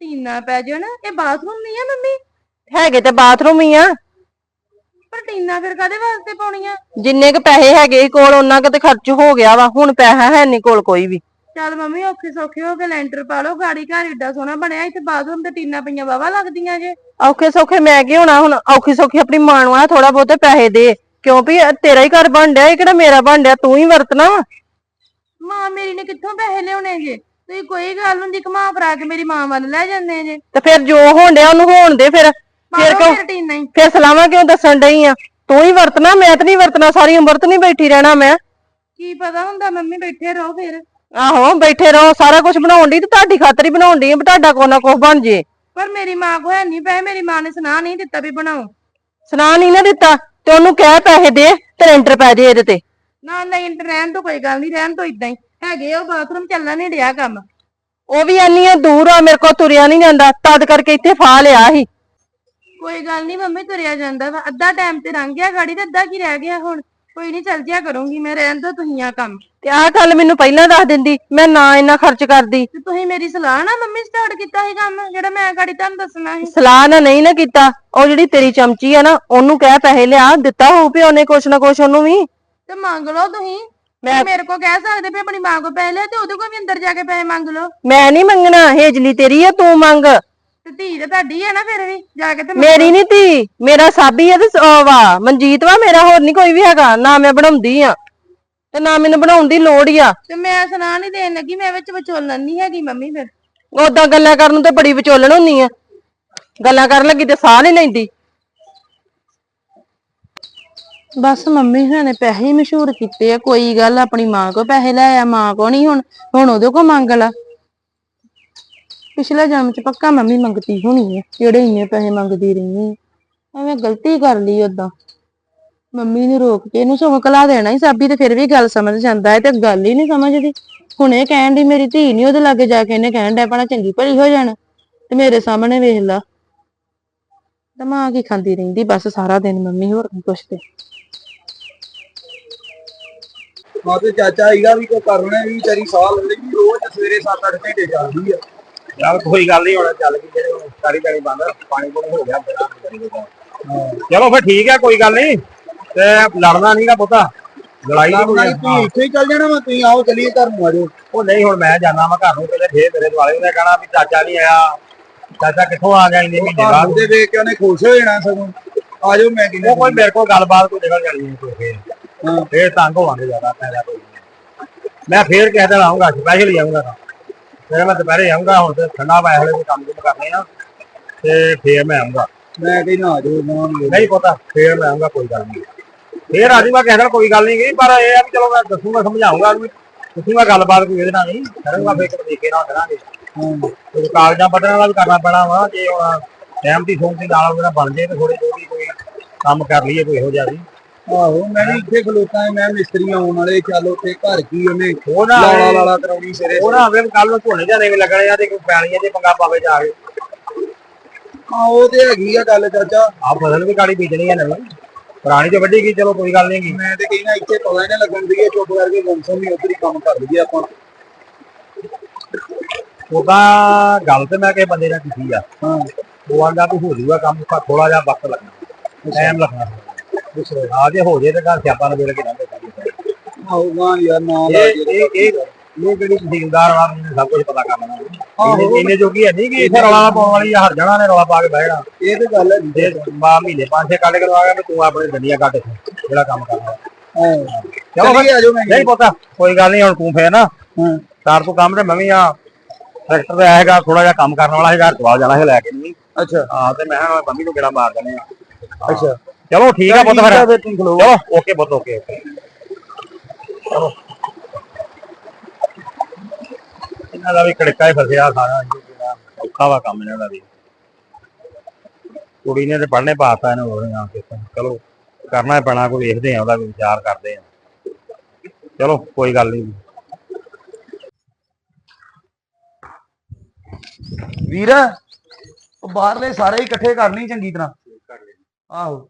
ਟੀਨਾ ਪੈ ਜਾਣ ਇਹ ਬਾਥਰੂਮ ਨਹੀਂ ਆ ਮੰਮੀ? ਹੈਗੇ ਤੇ ਬਾਥਰੂਮ ਹੀ ਆ। ਪਰ ਟੀਨਾ ਫਿਰ ਕਾਦੇ ਵਾਸਤੇ ਪਾਉਣੀਆਂ? ਜਿੰਨੇ ਕ ਪੈਸੇ ਹੈਗੇ ਸੀ ਕੋਲ ਉਹਨਾਂ ਕੁ ਤੇ ਖਰਚ ਹੋ ਗਿਆ ਵਾ। ਹੁਣ ਪੈਸਾ ਹੈ ਨਹੀਂ ਕੋਲ ਕੋਈ ਵੀ। ਚੱਲ ਮੰਮੀ ਔਖੇ ਸੌਖੇ ਹੋ ਕੇ ਲੈਂਟਰ ਪਾ ਲਓ ਗਾੜੀ ਘਰ ਏਡਾ ਸੋਹਣਾ ਬਣਿਆ ਇੱਥੇ ਬਾਥਰੂਮ ਤੇ ਟੀਨਾ ਪਈਆਂ ਵਾਵਾ ਲੱਗਦੀਆਂ ਜੇ। ਔਖੇ ਸੌਖੇ ਮੈਂ ਕੀ ਹੋਣਾ ਹੁਣ? ਔਖੀ ਸੌਖੀ ਆਪਣੀ ਮਾਂ ਨੂੰ ਆ ਥੋੜਾ ਬਹੁਤੇ ਪੈਸੇ ਦੇ। ਕਿਉਂ ਵੀ ਇਹ ਤੇਰਾ ਹੀ ਘਰ ਬਣ ਡਿਆ ਇਹ ਕਿਹੜਾ ਮੇਰਾ ਬਣ ਡਿਆ? ਤੂੰ ਹੀ ਵਰਤਣਾ ਵਾ। ਮਾਂ ਮੇਰੀ ਨੇ ਕਿੱਥੋਂ ਪੈਸੇ ਲਿਆਉਣੇ ਜੇ? ਤੁਸੀਂ ਕੋਈ ਗੱਲ ਹੁੰਦੀ ਘਮਾ ਫਰਾ ਕੇ ਮੇਰੀ ਮਾਂ ਵੱਲ ਲੈ ਜਾਂਦੇ ਜੇ। ਤੇ ਫਿਰ ਜੋ ਹੋਣ ਡਿਆ ਉਹਨੂੰ ਹੋਣ ਦੇ ਫਿਰ। ਫਿਰ ਲਓ ਕਿਉਂ? ਫਿਰ ਟੀਨਾ ਹੀ। ਫਿਰ ਸਲਾਮਾਂ ਕਿਉਂ ਦੱਸਣ ਡਈ ਆ? ਤੂੰ ਹੀ ਵਰਤਣਾ ਮੈਂ ਤਾਂ ਨਹੀਂ ਵਰਤਣਾ ਸਾਰੀ ਉਮਰ ਤਾਂ ਨਹੀਂ ਬੈਠੀ ਰਹਿਣਾ ਮੈਂ। ਕੀ ਪਤਾ ਹੁੰਦਾ ਮੰਮੀ ਬੈਠੇ ਰਹੋ ਫਿਰ। ਆਹੋ ਬੈਠੇ ਰਹੋ ਸਾਰਾ ਕੁਝ ਬਣਾਉਣ ਦੀ ਤੇ ਤੁਹਾਡੀ ਖਾਤਰ ਹੀ ਬਣਾਉਣ ਦੀ ਤੁਹਾਡਾ ਕੋ ਨਾ ਕੁਛ ਬਣ ਜੇ। ਪਰ ਮੇਰੀ ਮਾਂ ਕੋ ਹੈ ਨਹੀਂ ਪਏ ਮੇਰੀ ਮਾਂ ਨੇ ਸੁਣਾ ਨਹੀਂ ਦਿੱਤਾ ਵੀ ਬਣਾਓ। ਸੁਣਾ ਨਹੀਂ ਨਾ ਦਿੱਤਾ ਤੇ ਉਹਨੂੰ ਕਹਿ ਪੈਸੇ ਦੇ ਤੇ ਲੈਂਟਰ ਪੈ ਜੇ ਇਹਦੇ ਤੇ। ਨਾ ਨਹੀਂ ਰਹਿਣ ਤੋਂ ਕੋਈ ਗੱਲ ਨਹੀਂ ਰਹਿਣ ਤੋਂ ਇਦਾਂ ਹੀ। ਹੈਗੇ ਉਹ ਬਾਥਰੂਮ ਚੱਲਣ ਨਹੀਂ ਡਿਆ ਕੰਮ। ਉਹ ਵੀ ਆ ਦੂਰ ਆ ਮੇਰੇ ਕੋ ਤੁਰਿਆ ਨਹੀਂ ਜਾਂਦਾ ਤਦ ਕਰਕੇ ਇੱਥੇ ਫਾ ਲਿਆ ਸੀ। ਕੋਈ ਗੱਲ ਨਹੀਂ ਮੰਮੀ ਤੁਰਿਆ ਜਾਂਦਾ ਵਾ। ਅੱਧਾ ਟਾਈਮ ਤੇ ਲੰਘ ਗਿਆ ਗਾੜੀ ਤੇ ਅੱਧਾ ਕੀ ਰਹਿ ਗਿਆ ਹੁਣ? ਕੋਈ ਨਹੀਂ ਚੱਲ ਜਿਆ ਕਰੂੰਗੀ ਮੈਂ ਰਹਿਣ ਤੋਂ ਤੁਸੀਂ ਆ ਕੰਮ। ਤੇ ਆਹ ਗੱਲ ਮੈਨੂੰ ਪਹਿਲਾਂ ਦੱਸ ਦਿੰਦੀ ਮੈਂ ਨਾ ਇੰਨਾ ਖਰਚ ਕਰਦੀ। ਤੇ ਤੁਸੀਂ ਮੇਰੀ ਸਲਾਹ ਨਾ ਮੰਮੀ ਸਟਾਰਟ ਕੀਤਾ ਸੀ ਕੰਮ ਜਿਹੜਾ ਮੈਂ ਗਾੜੀ ਤੁਹਾਨੂੰ ਦੱਸਣਾ ਸੀ। ਸਲਾਹ ਨਾ ਨਹੀਂ ਨਾ ਕੀਤਾ ਉਹ ਜਿਹੜੀ ਤੇਰੀ ਚਮਚੀ ਆ ਨਾ ਉਹਨੂੰ ਕਹਿ ਪੈਸੇ ਲਿਆ ਦਿੱਤਾ ਹੋਊ ਵੀ ਉਹਨੇ ਕੁਛ ਨਾ ਕੁਛ ਉਹਨੂੰ ਵੀ। ਤੇ ਮੰਗ ਲਓ ਤੁਸੀਂ ਮੈਂ- ਮੇਰੇ ਕੋ ਕਹਿ ਸਕਦੇ ਵੀ ਆਪਣੀ ਮਾਂ ਕੋ ਪੈਸੇ ਲੈ ਤੇ ਉਹਦੇ ਕੋਲ ਵੀ ਅੰਦਰ ਜਾ ਕੇ ਪੈਸੇ ਮੰਗ ਲਓ। ਮੈਂ ਨਹੀਂ ਮੰਗਣਾ ਹੇਜਲੀ ਤੇਰੀ ਆ ਤੂੰ ਮੰਗ। ਧੀ ਤੇ ਤੁਹਾਡੀ ਹੈ ਨਾ ਫਿਰ ਵੀ ਜਾ ਕੇ ਤੇ ਮੇਰੀ ਨਹੀਂ ਧੀ ਮੇਰਾ ਸਾਬੀ ਆ ਤੇ ਉਹ ਵਾ ਮਨਜੀਤ ਵਾ ਮੇਰਾ ਹੋਰ ਨਹੀਂ ਕੋਈ ਵੀ ਹੈਗਾ ਨਾ ਮੈਂ ਬਣਾਉਂਦੀ ਆ ਤੇ ਨਾ ਮੈਨੂੰ ਬਣਾਉਣ ਦੀ ਲੋੜ ਹੀ ਆ। ਤੇ ਮੈਂ ਸੁਣਾ ਨਹੀਂ ਦੇਣ ਲੱਗੀ ਮੈਂ ਵਿੱਚ ਵਿਚੋਲਣ ਨਹੀਂ ਹੈਗੀ ਮੰਮੀ ਫਿਰ। ਓਦਾਂ ਗੱਲਾਂ ਕਰਨ ਨੂੰ ਤੇ ਬੜੀ ਵਿਚੋਲਣ ਹੁੰਨੀ ਆ। ਗੱਲਾਂ ਕਰਨ ਲੱਗੀ ਤੇ ਸਾਹ ਨਹੀਂ ਲੈਂਦੀ। ਬਸ ਮੰਮੀ ਹੁਣਾਂ ਨੇ ਪੈਸੇ ਹੀ ਮਸ਼ਹੂਰ ਕੀਤੇ ਆ ਕੋਈ ਗੱਲ ਆਪਣੀ ਮਾਂ ਕੋ ਪੈਸੇ ਲੈ ਆ ਮਾਂ ਕੋ ਨਹੀਂ ਹੁਣ ਹੁਣ ਉਹਦੇ ਕੋ ਮੰਗ ਲਾ। ਪਿਛਲੇ ਜਨਮ ਚ ਪੱਕਾ ਮੰਮੀ ਮੰਗਤੀ ਹੋਣੀ ਹੈ ਜਿਹੜੇ ਇੰਨੇ ਪੈਸੇ ਮੰਗਦੀ ਰਹੀ ਹੈ ਐਵੇਂ ਗਲਤੀ ਕਰ ਲਈ ਓਦਾਂ। ਮੰਮੀ ਨੂੰ ਰੋਕ ਕੇ ਇਹਨੂੰ ਸਗੋਂ ਕਲਾ ਦੇਣਾ ਹੀ, ਸਾਬੀ ਤੇ ਫਿਰ ਵੀ ਗੱਲ ਸਮਝ ਜਾਂਦਾ ਹੈ ਤੇ ਗੱਲ ਹੀ ਨਹੀਂ ਸਮਝਦੀ। ਹੁਣ ਇਹ ਕਹਿਣ ਦੀ ਮੇਰੀ ਧੀ ਨਹੀਂ ਉਹਦੇ ਲਾਗੇ ਜਾ ਕੇ ਇਹਨੇ ਕਹਿਣ ਡਿਆ ਪਣਾ ਚੰਗੀ ਭਲੀ ਹੋ ਜਾਣਾ। ਤੇ ਮੇਰੇ ਸਾਹਮਣੇ ਵੇਖ ਲਾ। ਦਿਮਾਗ ਹੀ ਖਾਂਦੀ ਰਹਿੰਦੀ, ਬਸ ਸਾਰਾ ਦਿਨ ਮੰਮੀ ਹੋਰ ਨਹੀਂ ਕੁਛ ਤੇ ਮਾਂ ਚਾਚਾ ਹੀਗਾ ਵੀ ਕੋ ਕਰਨਾ ਵੀ ਤੇਰੀ ਸਾਹ ਲੱਗੀ ਰੋਜ਼ ਸਵੇਰੇ 7-8 ਘੰਟੇ ਚੱਲਦੀ ਆ। ਚੱਲ ਕੋਈ ਗੱਲ ਨਹੀਂ ਹੁਣ ਚੱਲ ਗਈ ਜਿਹੜੇ ਹੁਣ ਸਾਰੀ ਗਾੜੀ ਬੰਦ ਪਾਣੀ ਪੂਣੀ ਹੋ ਗਿਆ ਚਲੋ ਫਿਰ ਠੀਕ ਹੈ ਕੋਈ ਗੱਲ ਨਹੀਂ ਤੇ ਲੜਨਾ ਨਹੀਂਗਾ ਪੁੱਤਾ ਲੜਾਈ ਨਹੀਂ ਕੋਈ ਤੁਸੀਂ ਇੱਥੇ ਹੀ ਚੱਲ ਜਾਣਾ ਵਾ ਤੁਸੀਂ ਆਓ ਚਲੀਏ ਘਰ ਨੂੰ ਆਜੋ। ਉਹ ਨਹੀਂ ਹੁਣ ਮੈਂ ਜਾਣਾ ਵਾ ਘਰ ਨੂੰ ਪਹਿਲੇ ਫੇਰ ਮੇਰੇ ਦੁਆਲੇ ਉਹਨੇ ਕਹਿਣਾ ਵੀ ਚਾਚਾ ਨਹੀਂ ਆਇਆ। ਚਾਚਾ ਕਿੱਥੋਂ ਆ ਗਿਆ ਇੰਨੇ ਮਹੀਨੇ ਬਾਅਦ? ਦੇ ਵੇਖ ਕੇ ਉਹਨੇ ਖੁਸ਼ ਹੋ ਜਾਣਾ ਸਗੋਂ। ਆਜੋ ਮੈਂ ਉਹ ਕੋਈ ਮੇਰੇ ਕੋਲ ਗੱਲਬਾਤ ਕੋਈ ਨਿਕਲ ਜਾਣੀ ਹੈ ਕੋਈ ਫੇਰ। ਫੇਰ ਤੰਗ ਹੋਵਾਂਗੇ ਜ਼ਿਆਦਾ ਪੈਦਾ ਕੋਈ। ਨਹੀਂ। ਮੈਂ ਫੇਰ ਕਿਸੇ ਦਿਨ ਆਉਂਗਾ ਸਪੈਸ਼ਲ ਹੀ ਆਉਂਗਾ ਫਿਰ ਮੈਂ ਦੁਪਹਿਰੇ ਆਉਂਗਾ ਹੁਣ ਤੇ ਠੰਡਾ ਪੈ ਹਲੇ ਕੰਮ ਕੁਮ ਕਰਨੇ ਆ ਤੇ ਫੇਰ ਮੈਂ ਆਉਂਗਾ ਮੈਂ ਕਹਿੰਦਾ ਆਜੋ ਨਾ ਨਹੀਂ ਪਤਾ ਫੇਰ ਮੈਂ ਆਉਂਗਾ ਕੋਈ ਗੱਲ ਨਹੀਂ। ਫੇਰ ਆ ਜਾਊਗਾ ਕਿਸੇ ਕੋਈ ਗੱਲ ਨਹੀਂ ਗਈ ਪਰ ਇਹ ਆ ਵੀ ਚਲੋ ਮੈਂ ਦੱਸੂਗਾ ਸਮਝਾਉਂਗਾ ਵੀ ਦੱਸੂਗਾ ਗੱਲਬਾਤ ਕੋਈ ਇਹਦੇ ਨਾਲ ਨਹੀਂ ਕਰੂੰਗਾ ਫੇਰ ਤਰੀਕੇ ਨਾਲ ਕਰਾਂਗੇ। ਹਾਂ। ਤੇ ਕਾਗਜ਼ਾਂ ਪੱਤਰਾਂ ਦਾ ਵੀ ਕਰਨਾ ਪੈਣਾ ਵਾ ਜੇ ਹੁਣ ਸਹਿਮਤੀ ਸੋਮਤੀ ਨਾਲ ਉਹਦੇ ਨਾਲ ਬਣ ਜੇ ਤੇ ਥੋੜੇ ਜੋ ਵੀ ਕੋਈ ਕੰਮ ਕਰ ਲਈਏ ਕੋਈ ਇਹੋ ਜਿਹਾ ਵੀ। ਆਹੋ ਮੈਂ ਵੀ ਇੱਥੇ ਖਲੋਤਾ ਹਾਂ, ਮੈਂ ਮਿਸਤਰੀ ਆਉਣ ਵਾਲੇ ਚੱਲ ਉੱਥੇ ਘਰ ਕੀ ਉਹਨੇ ਉਹ ਨਾ ਲਾਲਾ ਲਾਲਾ ਕਰਾਉਣੀ ਸਿਰੇ ਉਹ ਨਾ ਆਵੇ ਕੱਲ ਨੂੰ ਝੋਨੇ ਜਾਣੇ ਵੀ ਲੱਗਣੇ ਆ ਤੇ ਕੋਈ ਪੈਣੀਆਂ ਤੇ ਪੰਗਾ ਪਾਵੇ ਜਾ ਕੇ। ਹਾਂ ਉਹ ਤੇ ਹੈਗੀ ਆ ਗੱਲ ਚਾਚਾ। ਆ ਫਸਲ ਵੀ ਕਾੜੀ ਬੀਜਣੀ ਆ ਨਵੀਂ। ਪੁਰਾਣੀ ਤੇ ਵੱਢੀ ਗਈ ਚਲੋ ਕੋਈ ਗੱਲ ਨਹੀਂ ਮੈਂ ਤੇ ਕਹਿੰਦਾ ਇੱਥੇ ਪਤਾ ਹੀ ਨਾ ਲੱਗਣ ਦੀ ਚੁੱਪ ਕਰਕੇ ਗੰਸੋਂ ਵੀ ਉੱਧਰ ਹੀ ਕੰਮ ਕਰ ਲਈਏ ਆਪਾਂ। ਉਹਦਾ ਗੱਲ ਤੇ ਮੈਂ ਕਿਸੇ ਬੰਦੇ ਨਾਲ ਕੀਤੀ ਆ। ਹਾਂ। ਉਹ ਆਂਦਾ ਵੀ ਹੋ ਜੂਗਾ ਕੰਮ ਥੋੜਾ ਜਿਹਾ ਵਕਤ ਲੱਗਣਾ। ਟਾਈਮ ਲੱਗਣਾ। ਆ ਜੇ ਹੋ ਜੇ ਤੇ ਘਰ ਸਿਆਪਾ ਨਵੇੜ ਕੇ ਰਹਿੰਦੇ ਸਾਰੇ। ਆਉਗਾ ਯਾਰ ਨਾ ਇਹ ਇਹ ਇਹ ਇਹ ਜਿਹੜੀ ਤਹਿਸੀਲਦਾਰ ਵਾਲਾ ਮੈਨੂੰ ਸਭ ਕੁਝ ਪਤਾ ਕਰਨਾ। ਇਹਨੇ ਇਹਨੇ ਜੋਗੀ ਹੈ ਨਹੀਂ ਕਿ ਇੱਥੇ ਰੌਲਾ ਪਾਉਣ ਵਾਲੀ ਆ, ਹਰ ਜਣਾ ਨੇ ਰੌਲਾ ਪਾ ਕੇ ਬਹਿਣਾ। ਇਹ ਤੇ ਗੱਲ ਹੈ। ਜੇ ਬਾ ਮਹੀਨੇ ਪੰਜ ਛੇ ਕੱਢ ਕੇ ਲਵਾ ਗਿਆ ਤੂੰ ਆਪਣੇ ਗੱਡੀਆਂ ਕੱਢ ਜਿਹੜਾ ਕੰਮ ਕਰਨਾ। ਚਲੋ ਚਲੀਏ ਆ ਜਾਓ ਮੈਂ। ਨਹੀਂ ਪਤਾ ਕੋਈ ਗੱਲ ਨਹੀਂ ਹੁਣ ਤੂੰ ਫੇਰ ਨਾ। ਕਾਰ ਤੋਂ ਕੰਮ ਤੇ ਮੈਂ ਵੀ ਆ। ਟਰੈਕਟਰ ਤੇ ਆਏਗਾ ਥੋੜਾ ਜਿਹਾ ਕੰਮ ਕਰਨ ਵਾਲਾ ਹੈਗਾ ਜਵਾਬ ਜਾਣਾ ਹੈ ਲੈ ਕੇ। ਨਹੀਂ ਅੱਛਾ। ਹਾਂ ਤੇ ਮੈਂ ਮੰਮੀ ਨੂੰ ਕਿਹੜਾ ਮਾਰ ਦਿੰਦੇ ਆ ਅੱਛਾ। ਚਲੋ ਠੀਕ ਆ ਪੁੱਤ ਫਿਰ। ਚਲੋ ਓਕੇ ਪੁੱਤ ਓਕੇ ਓਕੇ। ਚਲੋ ਇਹਨਾਂ ਦਾ ਵੀ ਕੜਕਾ ਹੀ ਫਸਿਆ ਸਾਰਾ ਜਿਹੜਾ ਔਖਾ ਵਾ ਕੰਮ ਇਹਨਾਂ ਦਾ ਵੀ। ਕੁੜੀ ਨੇ ਤੇ ਪੜ੍ਹਨੇ ਪਾਤਾ ਇਹਨੂੰ ਹੋਰ ਕੇ ਚਲੋ ਕਰਨਾ ਹੀ ਪੈਣਾ ਕੋਈ ਵੇਖਦੇ ਆ ਉਹਦਾ ਵੀ ਵਿਚਾਰ ਕਰਦੇ ਆ। ਚਲੋ ਕੋਈ ਗੱਲ ਨਹੀਂ ਵੀਰ ਬਾਹਰਲੇ ਸਾਰੇ ਇਕੱਠੇ ਕਰ ਲਈ ਚੰਗੀ ਤਰ੍ਹਾਂ। ਆਹੋ।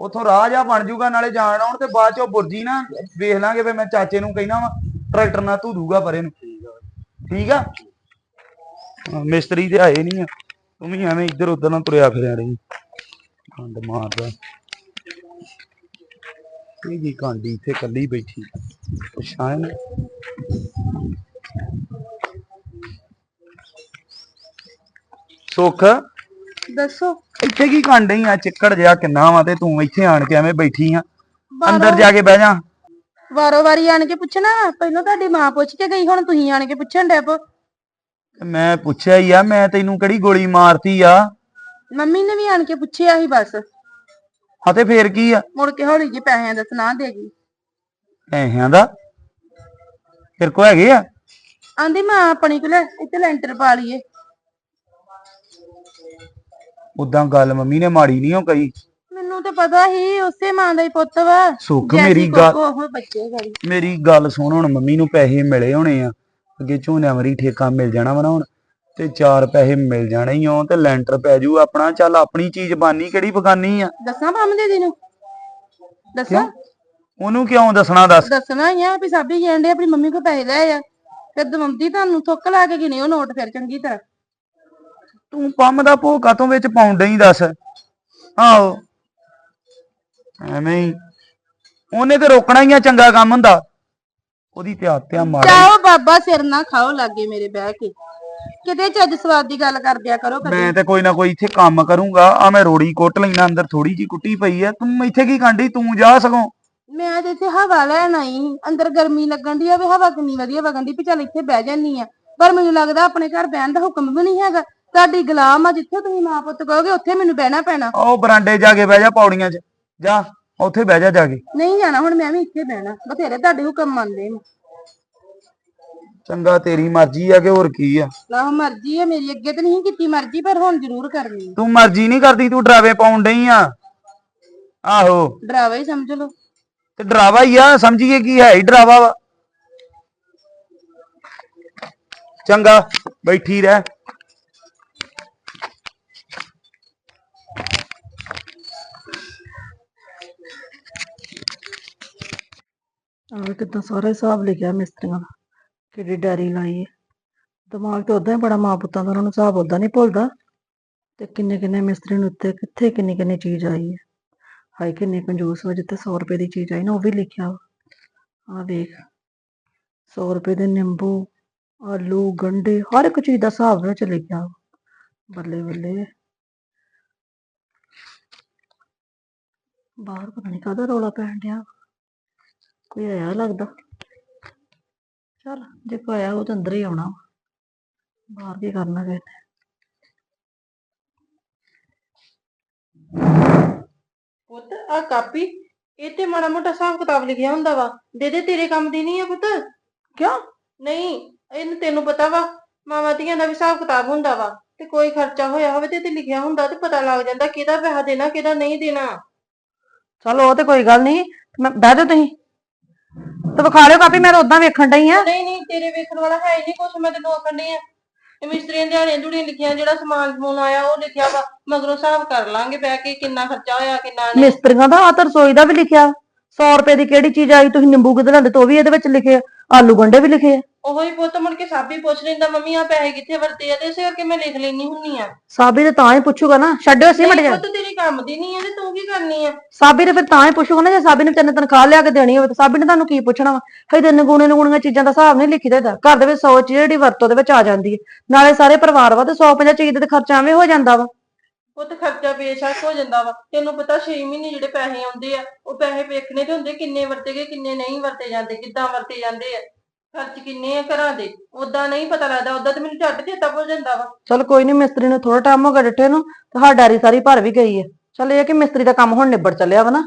ਉਥੋਂ ਰਾਹ ਜਾ ਬਣ ਜੂਗਾ ਨਾਲੇ ਜਾਣ ਆਉਣ ਤੇ ਬਾਅਦ ਚ ਉਹ ਬੁਰਜੀ ਨਾ ਵੇਖ ਲਾਂਗੇ ਵੀ ਮੈਂ ਚਾਚੇ ਨੂੰ ਕਹਿਣਾ ਵਾ ਟਰੈਕਟਰ ਨਾਲ ਧੂ ਦੂਗਾ ਪਰੇ ਨੂੰ। ਠੀਕ ਆ। ਮਿਸਤਰੀ ਤੇ ਆਏ ਨਹੀਂ ਆ। ਤੂੰ ਵੀ ਐਵੇਂ ਇੱਧਰ ਉੱਧਰ ਨਾ ਤੁਰਿਆ ਫਿਰਿਆ ਰਹੀ ਕੰਡ ਮਾਰਦਾ। ਇਹ ਕੀ ਕਾਂਡੀ ਇੱਥੇ ਕੱਲੀ ਬੈਠੀ। ਇਹਨੂੰ ਸੁੱਖ? ਦੱਸੋ। ਇੱਥੇ ਕੀ ਕਰਨ ਡਈ ਆ? ਚਿੱਕੜ ਜਿਹਾ ਕਿੰਨਾ ਵਾ ਤੇ ਤੂੰ ਇੱਥੇ ਆਣ ਕੇ ਐਵੇਂ ਬੈਠੀ ਆ। ਅੰਦਰ ਜਾ ਕੇ ਬਹਿ ਜਾ। ਵਾਰੋ ਵਾਰੀ ਆਣ ਕੇ ਪੁੱਛਣਾ ਪਹਿਲਾਂ ਤੁਹਾਡੀ ਮਾਂ ਪੁੱਛ ਕੇ ਗਈ ਹੁਣ ਤੁਸੀਂ ਆਣ ਕੇ ਪੁੱਛਣ ਡੈ ਪੋ। ਮੈਂ ਪੁੱਛਿਆ ਹੀ ਆ ਮੈਂ ਤੈਨੂੰ ਕਿਹੜੀ ਗੋਲੀ ਮਾਰਤੀ ਆ? ਮੰਮੀ ਨੇ ਵੀ ਆਣ ਕੇ ਪੁੱਛਿਆ ਸੀ ਬਸ। ਹਾਂ ਤੇ ਫੇਰ ਕੀ ਆ? ਮੁੜ ਕੇ ਹੌਲੀ ਜੀ ਪੈਸਿਆਂ ਦਾ ਸੁਣਾ ਦੇਗੀ ਪੈਸਿਆਂ ਦਾ? ਫਿਰ ਕੋ ਹੈਗੇ ਆ? ਆਂਦੀ ਮਾਂ ਆਪਣੀ ਕੋਲ ਇੱਥੇ ਲੈਂਟਰ ਪਾ ਲਈਏ। ਉਦਾਂ ਗੱਲ ਮੰਮੀ ਨੇ ਮਾੜੀ ਨਹੀਂ ਉਹ ਕਹੀ। ਮੈਨੂੰ ਤਾਂ ਪਤਾ ਹੀ ਉਸੇ ਮਾਂ ਦਾ ਹੀ ਪੁੱਤ ਵਾ। ਸੁੱਖ ਜੈਸੀ ਮੇਰੀ ਗੱਲ ਕੋਕੋ ਉਹ ਬੱਚੇ ਗੜੀ ਮੇਰੀ ਗੱਲ ਸੁਣ ਹੁਣ ਮੰਮੀ ਨੂੰ ਪੈਸੇ ਮਿਲੇ ਹੋਣੇ ਆ। ਅੱਗੇ ਝੋਨਿਆਂ ਮਰੀ ਠੇਕਾ ਮਿਲ ਜਾਣਾ ਵਾ ਨਾ ਹੁਣ ਤੇ ਚਾਰ ਪੈਸੇ ਮਿਲ ਜਾਣੇ ਹੀ ਆ ਤੇ ਲੈਂਟਰ ਪੈ ਜੂ ਆਪਣਾ। ਚੱਲ ਆਪਣੀ ਚੀਜ਼ ਬਾਨੀ ਕਿਹੜੀ ਬਗਾਨੀ ਆ? ਦੱਸਾਂ ਪੰਮ ਦੇ ਨੂੰ? ਦੱਸਾਂ? ਉਹਨੂੰ ਕਿਉਂ ਦੱਸਣਾ ਦੱਸ? ਦੱਸਣਾ ਹੀ ਆ ਵੀ ਸਾਬੀ ਕਹਿੰਦੇ ਆਪਣੀ ਮੰਮੀ ਕੋ ਪੈਸੇ ਲੈ ਆ। ਫਿਰ ਦਮੰਦੀ ਤੁਹਾਨੂੰ ਥੁੱਕ ਲਾ ਕੇ ਗਿਣੇ ਉਹ ਨੋਟ ਫਿਰ ਚੰਗੀ ਤਰ੍ਹਾਂ। ਤੂੰ ਪੰਮ ਦਾ ਭੋਗਾ ਤੋਂ ਵਿੱਚ ਪਾਉਂਦਾ ਹੀ ਦੱਸ? ਆਹੋ। ਐਵੇਂ ਹੀ। ਉਹਨੇ ਤੇ ਰੋਕਣਾ ਹੀ ਆ ਚੰਗਾ ਕੰਮ ਹੁੰਦਾ। ਉਹਦੀ ਤੇ ਆਤਿਆ ਮਾਰ ਚਾਹੋ ਬਾਬਾ ਸਿਰ ਨਾ ਖਾਓ ਲਾਗੇ ਮੇਰੇ ਬਹਿ ਕੇ। ਕਿਤੇ ਚੱਜ ਸਵਾਦ ਦੀ ਗੱਲ ਕਰਦਿਆ ਕਰੋ ਕਦੇ। ਮੈਂ ਤੇ ਕੋਈ ਨਾ ਕੋਈ ਇੱਥੇ ਕੰਮ ਕਰੂੰਗਾ। ਆ ਮੈਂ ਰੋੜੀ ਕੁੱਟ ਲੈਣਾ ਅੰਦਰ ਥੋੜੀ ਜੀ ਕੁੱਟੀ ਪਈ ਆ। ਤੂੰ ਇੱਥੇ ਕੀ ਕਾਂਡੀ ਤੂੰ ਜਾ ਸਗੋਂ। ਮੈਂ ਤੇ ਇੱਥੇ ਹਵਾ ਲੈਣ ਆਈ ਸੀ। ਅੰਦਰ ਗਰਮੀ ਲੱਗਣ ਦੀ ਆ ਵੀ ਹਵਾ ਕਿੰਨੀ ਵਧੀਆ ਵਗਣ ਦੀ ਵੀ ਚੱਲ ਇੱਥੇ ਬਹਿ ਜਾਨੀ ਆ। ਪਰ ਮੈਨੂੰ ਲੱਗਦਾ ਆਪਣੇ ਘਰ ਬਹਿਣ ਦਾ ਹੁਕਮ ਵੀ ਨਹੀਂ ਹੈਗਾ। ਤੁਹਾਡੀ ਗੁਲਾਮ ਆ ਜਿੱਥੇ ਤੁਸੀਂ ਮਾਂ ਪੁੱਤ ਕਹੋਗੇ ਉੱਥੇ ਮੈਨੂੰ ਬਹਿਣਾ ਪੈਣਾ। ਉਹ ਬਰਾਂਡੇ ਜਾ ਕੇ ਬਹਿ ਜਾ ਪੌੜੀਆਂ 'ਚ। ਜਾ ਉੱਥੇ ਬਹਿ ਜਾ ਜਾ ਕੇ। ਨਹੀਂ ਜਾਣਾ ਹੁਣ ਮੈਂ ਵੀ ਇੱਥੇ ਬਹਿਣਾ। ਬਥੇਰੇ ਤੁਹਾਡੇ ਹੁਕਮ ਮੰਨਦੇ ਨੇ। ਚੰਗਾ ਤੇਰੀ ਮਰਜ਼ੀ ਆ ਕਿ ਹੋਰ ਕੀ ਆ? ਲਾਹ ਮਰਜ਼ੀ ਹੈ ਮੇਰੀ ਅੱਗੇ ਤੇ ਨਹੀਂ ਕੀਤੀ ਮਰਜ਼ੀ ਪਰ ਹੁਣ ਜ਼ਰੂਰ ਕਰਨੀ ਤੂੰ ਮਰਜ਼ੀ ਨਹੀਂ ਕਰਦੀ ਤੂੰ ਡਰਾਵੇ ਪਾਉਣ ਡਈ ਆ। ਆਹੋ। ਡਰਾਵਾ ਹੀ ਸਮਝ ਲਓ। ਤੇ ਡਰਾਵਾ ਹੀ ਆ ਸਮਝੀਏ ਕੀ ਹੈ ਹੀ ਡਰਾਵਾ ਵਾ। ਚੰਗਾ ਬੈਠੀ ਰਹਿ। ਆਹ ਕਿਦਾਂ ਸਾਰਾ ਹਿਸਾਬ ਲਿਖਿਆ ਮਿਸਤਰੀਆਂ ਦਾ ਕਿਹੜੀ ਡੈਰੀ ਲਾਈ ਹੈ ਦਿਮਾਗ ਤੇ ਉਦਾਂ ਹੀ ਬੜਾ ਮਾਂ ਪੁੱਤਾਂ ਦਾ, ਉਹਨਾਂ ਨੂੰ ਹਿਸਾਬ ਉਦਾਂ ਨਹੀਂ ਭੁੱਲਦਾ ਤੇ ਕਿੰਨੇ ਕਿੰਨੇ ਮਿਸਤਰੀ ਨੂੰ ਉੱਤੇ ਕਿੱਥੇ ਕਿੰਨੀ ਕਿੰਨੀ ਚੀਜ਼ ਆਈ ਹੈ ਹਾਈ ਕਿੰਨੇ ਕੰਜੂਸ ਵਾ, ਜਿੱਥੇ 100 ਰੁਪਏ ਦੀ ਚੀਜ਼ ਆਈ ਨਾ, ਉਹ ਵੀ ਲਿਖਿਆ ਵਾ। ਆਹ ਵੇਖ 100 ਰੁਪਏ ਦੇ ਨਿੰਬੂ, ਆਲੂ ਗੰਡੇ ਹਰ ਇੱਕ ਚੀਜ਼ ਦਾ ਹਿਸਾਬ ਵਿੱਚ ਲਿਖਿਆ ਵਾ, ਬੱਲੇ ਬੱਲੇ। ਬਾਹਰ ਪਤਾ ਨਹੀਂ ਕਾਹਦਾ ਰੌਲਾ ਪੈਣ ਡਿਆ। ਕੋਈ ਆਇਆ ਲੱਗਦਾ? ਚਲ ਜੇ ਕੋਈ ਆਇਆ ਉਹ ਤਾਂ ਅੰਦਰ ਹੀ ਆਉਣਾ। ਬਾਹਰ ਕੀ ਕਰਨਾ ਨੇ। ਪੁੱਤ ਆ ਕਾਪੀ ਇਹ ਤੇ ਮਾੜਾ ਮੋਟਾ ਹਿਸਾਬ ਕਿਤਾਬ ਲਿਖਿਆ ਹੁੰਦਾ ਵਾ। ਦੇ ਦੇ ਤੇਰੇ ਕੰਮ ਦੀ ਨਹੀਂ ਆ ਪੁੱਤ। ਕਿਉਂ? ਨਹੀਂ ਇਹਨੂੰ ਤੈਨੂੰ ਪਤਾ ਵਾ ਮਾਵਾਂ ਧੀਆਂ ਦਾ ਵੀ ਹਿਸਾਬ ਕਿਤਾਬ ਹੁੰਦਾ ਵਾ। ਤੇ ਕੋਈ ਖਰਚਾ ਹੋਇਆ ਹੋਵੇ ਤੇ ਤੇ ਲਿਖਿਆ ਹੁੰਦਾ ਤੇ ਪਤਾ ਲੱਗ ਜਾਂਦਾ ਕਿਹਦਾ ਪੈਸਾ ਦੇਣਾ ਕਿਹਦਾ ਨਹੀਂ ਦੇਣਾ। ਚਲੋ ਉਹ ਤੇ ਕੋਈ ਗੱਲ ਨਹੀਂ। ਮੈਂ ਬਹਿ ਜਾਓ ਤੁਸੀਂ। ਤੇ ਵਿਖਾ ਲਿਓ ਕਾਪੀ ਮੈਂ ਤਾਂ ਉਦਾਂ ਵੇਖਣ ਡਈ ਆ। ਨਹੀਂ ਨਹੀਂ ਤੇਰੇ ਵੇਖਣ ਵਾਲਾ ਹੈ ਹੀ ਨਹੀਂ ਕੁਛ ਮੈਂ ਤੈਨੂੰ ਆਖਣ ਡਈ ਆ। ਤੇ ਮਿਸਤਰੀਆਂ ਦਿਹਾੜੀਆਂ ਜੁੜੀਆਂ ਲਿਖੀਆਂ ਜਿਹੜਾ ਸਮਾਨ ਸਮੂਨ ਆਇਆ ਉਹ ਲਿਖਿਆ ਵਾ ਮਗਰੋਂ ਹਿਸਾਬ ਕਰ ਲਾਂਗੇ ਬਹਿ ਕੇ ਕਿੰਨਾ ਖਰਚਾ ਹੋਇਆ ਕਿੰਨਾ ਨਹੀਂ। ਮਿਸਤਰੀਆਂ ਦਾ ਆ ਤਾਂ ਰਸੋਈ ਦਾ ਵੀ ਲਿਖਿਆ 100 ਰੁਪਏ ਦੀ ਕਿਹੜੀ ਚੀਜ਼ ਆਈ ਤੁਸੀਂ ਨਿੰਬੂ ਕਿਤੇ ਲੈਂਦੇ ਤੋਂ ਵੀ ਇਹਦੇ ਵਿੱਚ ਲਿਖੇ ਆ ਆਲੂ ਗੰਡੇ ਵੀ ਲਿਖੇ ਆ। ਉਹੋ ਹੀ ਪੁੱਤ ਮੁੜ ਕੇ ਸਾਬੀ ਪੁੱਛ ਲੈਂਦਾ ਮੰਮੀ ਆ ਪੈਸੇ ਕਿੱਥੇ ਵਰਤੇ ਆ? ਤੇ ਇਸੇ ਕਰਕੇ ਮੈਂ ਲਿਖ ਲੈਣੀ ਹੁੰਨੀ ਆ? ਸਾਬੀ ਤੇ ਤਾਂ ਹੀ ਪੁੱਛੂਗਾ ਨਾ। ਛੱਡਿਓ ਸੀ ਮੜ ਨਹੀਂ ਜਾ ਪੁੱਤ ਤੇਰੀ ਕੰਮ ਦੀ ਨਹੀਂ ਆ ਤੇ ਤੂੰ ਕੀ ਕਰਨੀ ਆ? ਸਾਬੀ ਨੇ ਫਿਰ ਤਾਂ ਹੀ ਪੁੱਛੂਗਾ ਨਾ ਜੇ ਸਾਬੀ ਨੇ ਤੈਨੂੰ ਤਨਖਾਹ ਲਿਆ ਕੇ ਦੇਣੀ ਹੋਵੇ ਤਾਂ ਸਾਬੀ ਨੇ ਤੁਹਾਨੂੰ ਕੀ ਪੁੱਛਣਾ ਵਾ? ਹਈ ਤੇ ਨਗੂਣੇ ਨਗੂਣੀਆਂ ਚੀਜ਼ਾਂ ਦਾ ਹਿਸਾਬ ਨਹੀਂ ਲਿਖੀਦਾ ਇਹਦਾ ਘਰ ਦੇ ਵਿੱਚ 100 ਚੀਜ਼ ਜਿਹੜੀ ਵਰਤੋਂ ਦੇ ਵਿੱਚ ਆ ਜਾਂਦੀ ਹੈ ਨਾਲੇ ਸਾਰੇ ਪਰਿਵਾਰ ਵਾ ਤੇ 150 ਚੀਜ਼ ਦੇ ਖਰਚਾ ਐਵੇਂ ਹੋ ਜਾਂਦਾ ਵਾ। ਪੁੱਤ ਖਰਚਾ ਬੇਸ਼ੱਕ ਹੋ ਜਾਂਦਾ ਵਾ। ਤੈਨੂੰ ਪਤਾ 6 ਮਹੀਨੇ ਜਿਹੜੇ ਪੈਸੇ ਆਉਂਦੇ ਆ ਉਹ ਪੈਸੇ ਵੇਖਣੇ ਤੇ ਹੁੰਦੇ ਕਿੰਨੇ ਵਰਤੇ ਗਏ ਕਿੰਨੇ ਨਹੀਂ ਵਰਤੇ ਜਾਂਦੇ ਕਿੱਦਾਂ ਵਰਤੇ ਜਾਂਦੇ ਆ। ਖਰਚ ਕਿੰਨੇ ਆ ਘਰਾਂ ਦੇ? ਉਦਾਂ ਨਹੀਂ ਪਤਾ ਲੱਗਦਾ ਉਦਾਂ ਤੇ ਮੈਨੂੰ ਝੱਟ ਚੇਤਾ ਭੁੱਲ ਜਾਂਦਾ ਵਾ। ਚਲ ਕੋਈ ਨਹੀਂ ਮਿਸਤਰੀ ਨੂੰ ਥੋੜਾ ਟਾਈਮ ਹੋ ਗਿਆ ਡਿੱਠੇ ਨੂੰ ਤੇ ਸਾਡੀ ਡੈਰੀ ਸਾਰੀ ਭਰ ਵੀ ਗਈ ਹੈ ਚਲ ਇਹ ਕਿ ਮਿਸਤਰੀ ਦਾ ਕੰਮ ਹੁਣ ਨਿਬੜ ਚੱਲਿਆ ਵਾ ਨਾ।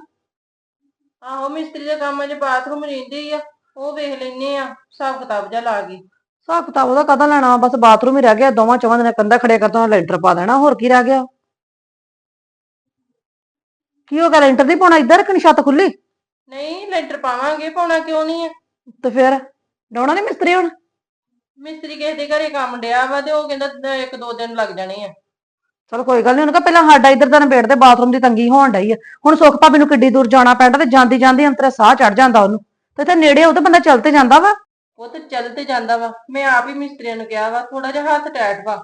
ਆਹੋ ਮਿਸਤਰੀ ਦਾ ਕੰਮ ਅਜੇ ਬਾਥਰੂਮ ਰਹਿੰਦੇ ਆ ਉਹ ਵੇਖ ਲੈਨੇ ਆ ਹਿਸਾਬ ਕਿਤਾਬ ਜਿਹਾ ਲਾ ਗਈ ਹਿਸਾਬ ਕਿਤਾਬ ਉਹਦਾ ਕਦਾ ਲੈਣਾ ਬਸ ਬਾਥਰੂਮ ਹੀ ਰਹਿ ਗਿਆ ਦੋਵਾਂ ਚੌਵਾਂ ਦਿਨਾਂ ਕੰਧਾ ਖੜਿਆ ਕਰਤਾ ਲੈਂਟਰ ਪਾ ਦੇਣਾ ਹੋਰ ਕੀ ਰਹਿ ਗਿਆ? ਕੀ ਹੋ ਗਿਆ ਲੈਂਟਰ ਨਹੀਂ ਪਾਉਣਾ ਇੱਧਰ ਰੱਖਣੀ ਛੱਤ ਖੁੱਲੀ? ਨਹੀਂ ਲੈਂਟਰ ਪਾਵਾਂਗੇ ਪਾਉਣਾ ਕਿਉਂ ਨਹੀਂ ਆ? ਤੇ ਫਿਰ? ਡਾਉਣਾ ਨਹੀਂ ਮਿਸਤਰੀ ਹੁਣ? ਮਿਸਤਰੀ ਕਿਸੇ ਦੇ ਘਰੇ ਕੰਮ ਡਿਆ ਵਾ ਤੇ ਉਹ ਕਹਿੰਦਾ ਦ- ਇੱਕ ਦੋ ਦਿਨ ਲੱਗ ਜਾਣੇ ਆ। ਚਲ ਕੋਈ ਗੱਲ ਨਹੀਂ ਉਹਨੂੰ ਕਹ ਪਹਿਲਾਂ ਸਾਡਾ ਇੱਧਰ ਦਾ ਨਿਬੇੜ ਦੇ ਬਾਥਰੂਮ ਦੀ ਤੰਗੀ ਹੋਣ ਡਈ ਆ। ਹੁਣ ਸੁੱਖ ਭਾਬੀ ਨੂੰ ਕਿੱਡੀ ਦੂਰ ਜਾਣਾ ਪੈਂਦਾ ਤੇ ਜਾਂਦੀ ਜਾਂਦੀ ਅੰਤਰੇ ਸਾਹ ਚੜ ਜਾਂਦਾ ਉਹਨੂੰ। ਤੇ ਇੱਥੇ ਨੇੜੇ ਉਹ ਤਾਂ ਬੰਦਾ ਚੱਲ ਤੇ ਜਾਂਦਾ ਵਾ। ਉਹ ਤੇ ਚੱਲ ਤੇ ਜਾਂਦਾ ਵਾ। ਮੈਂ ਆਪ ਹੀ ਮਿਸਤਰੀਆਂ ਨੂੰ ਕਿਹਾ ਵਾ ਥੋੜਾ ਜਿਹਾ ਹੱਥ ਟੈਟ ਵਾ।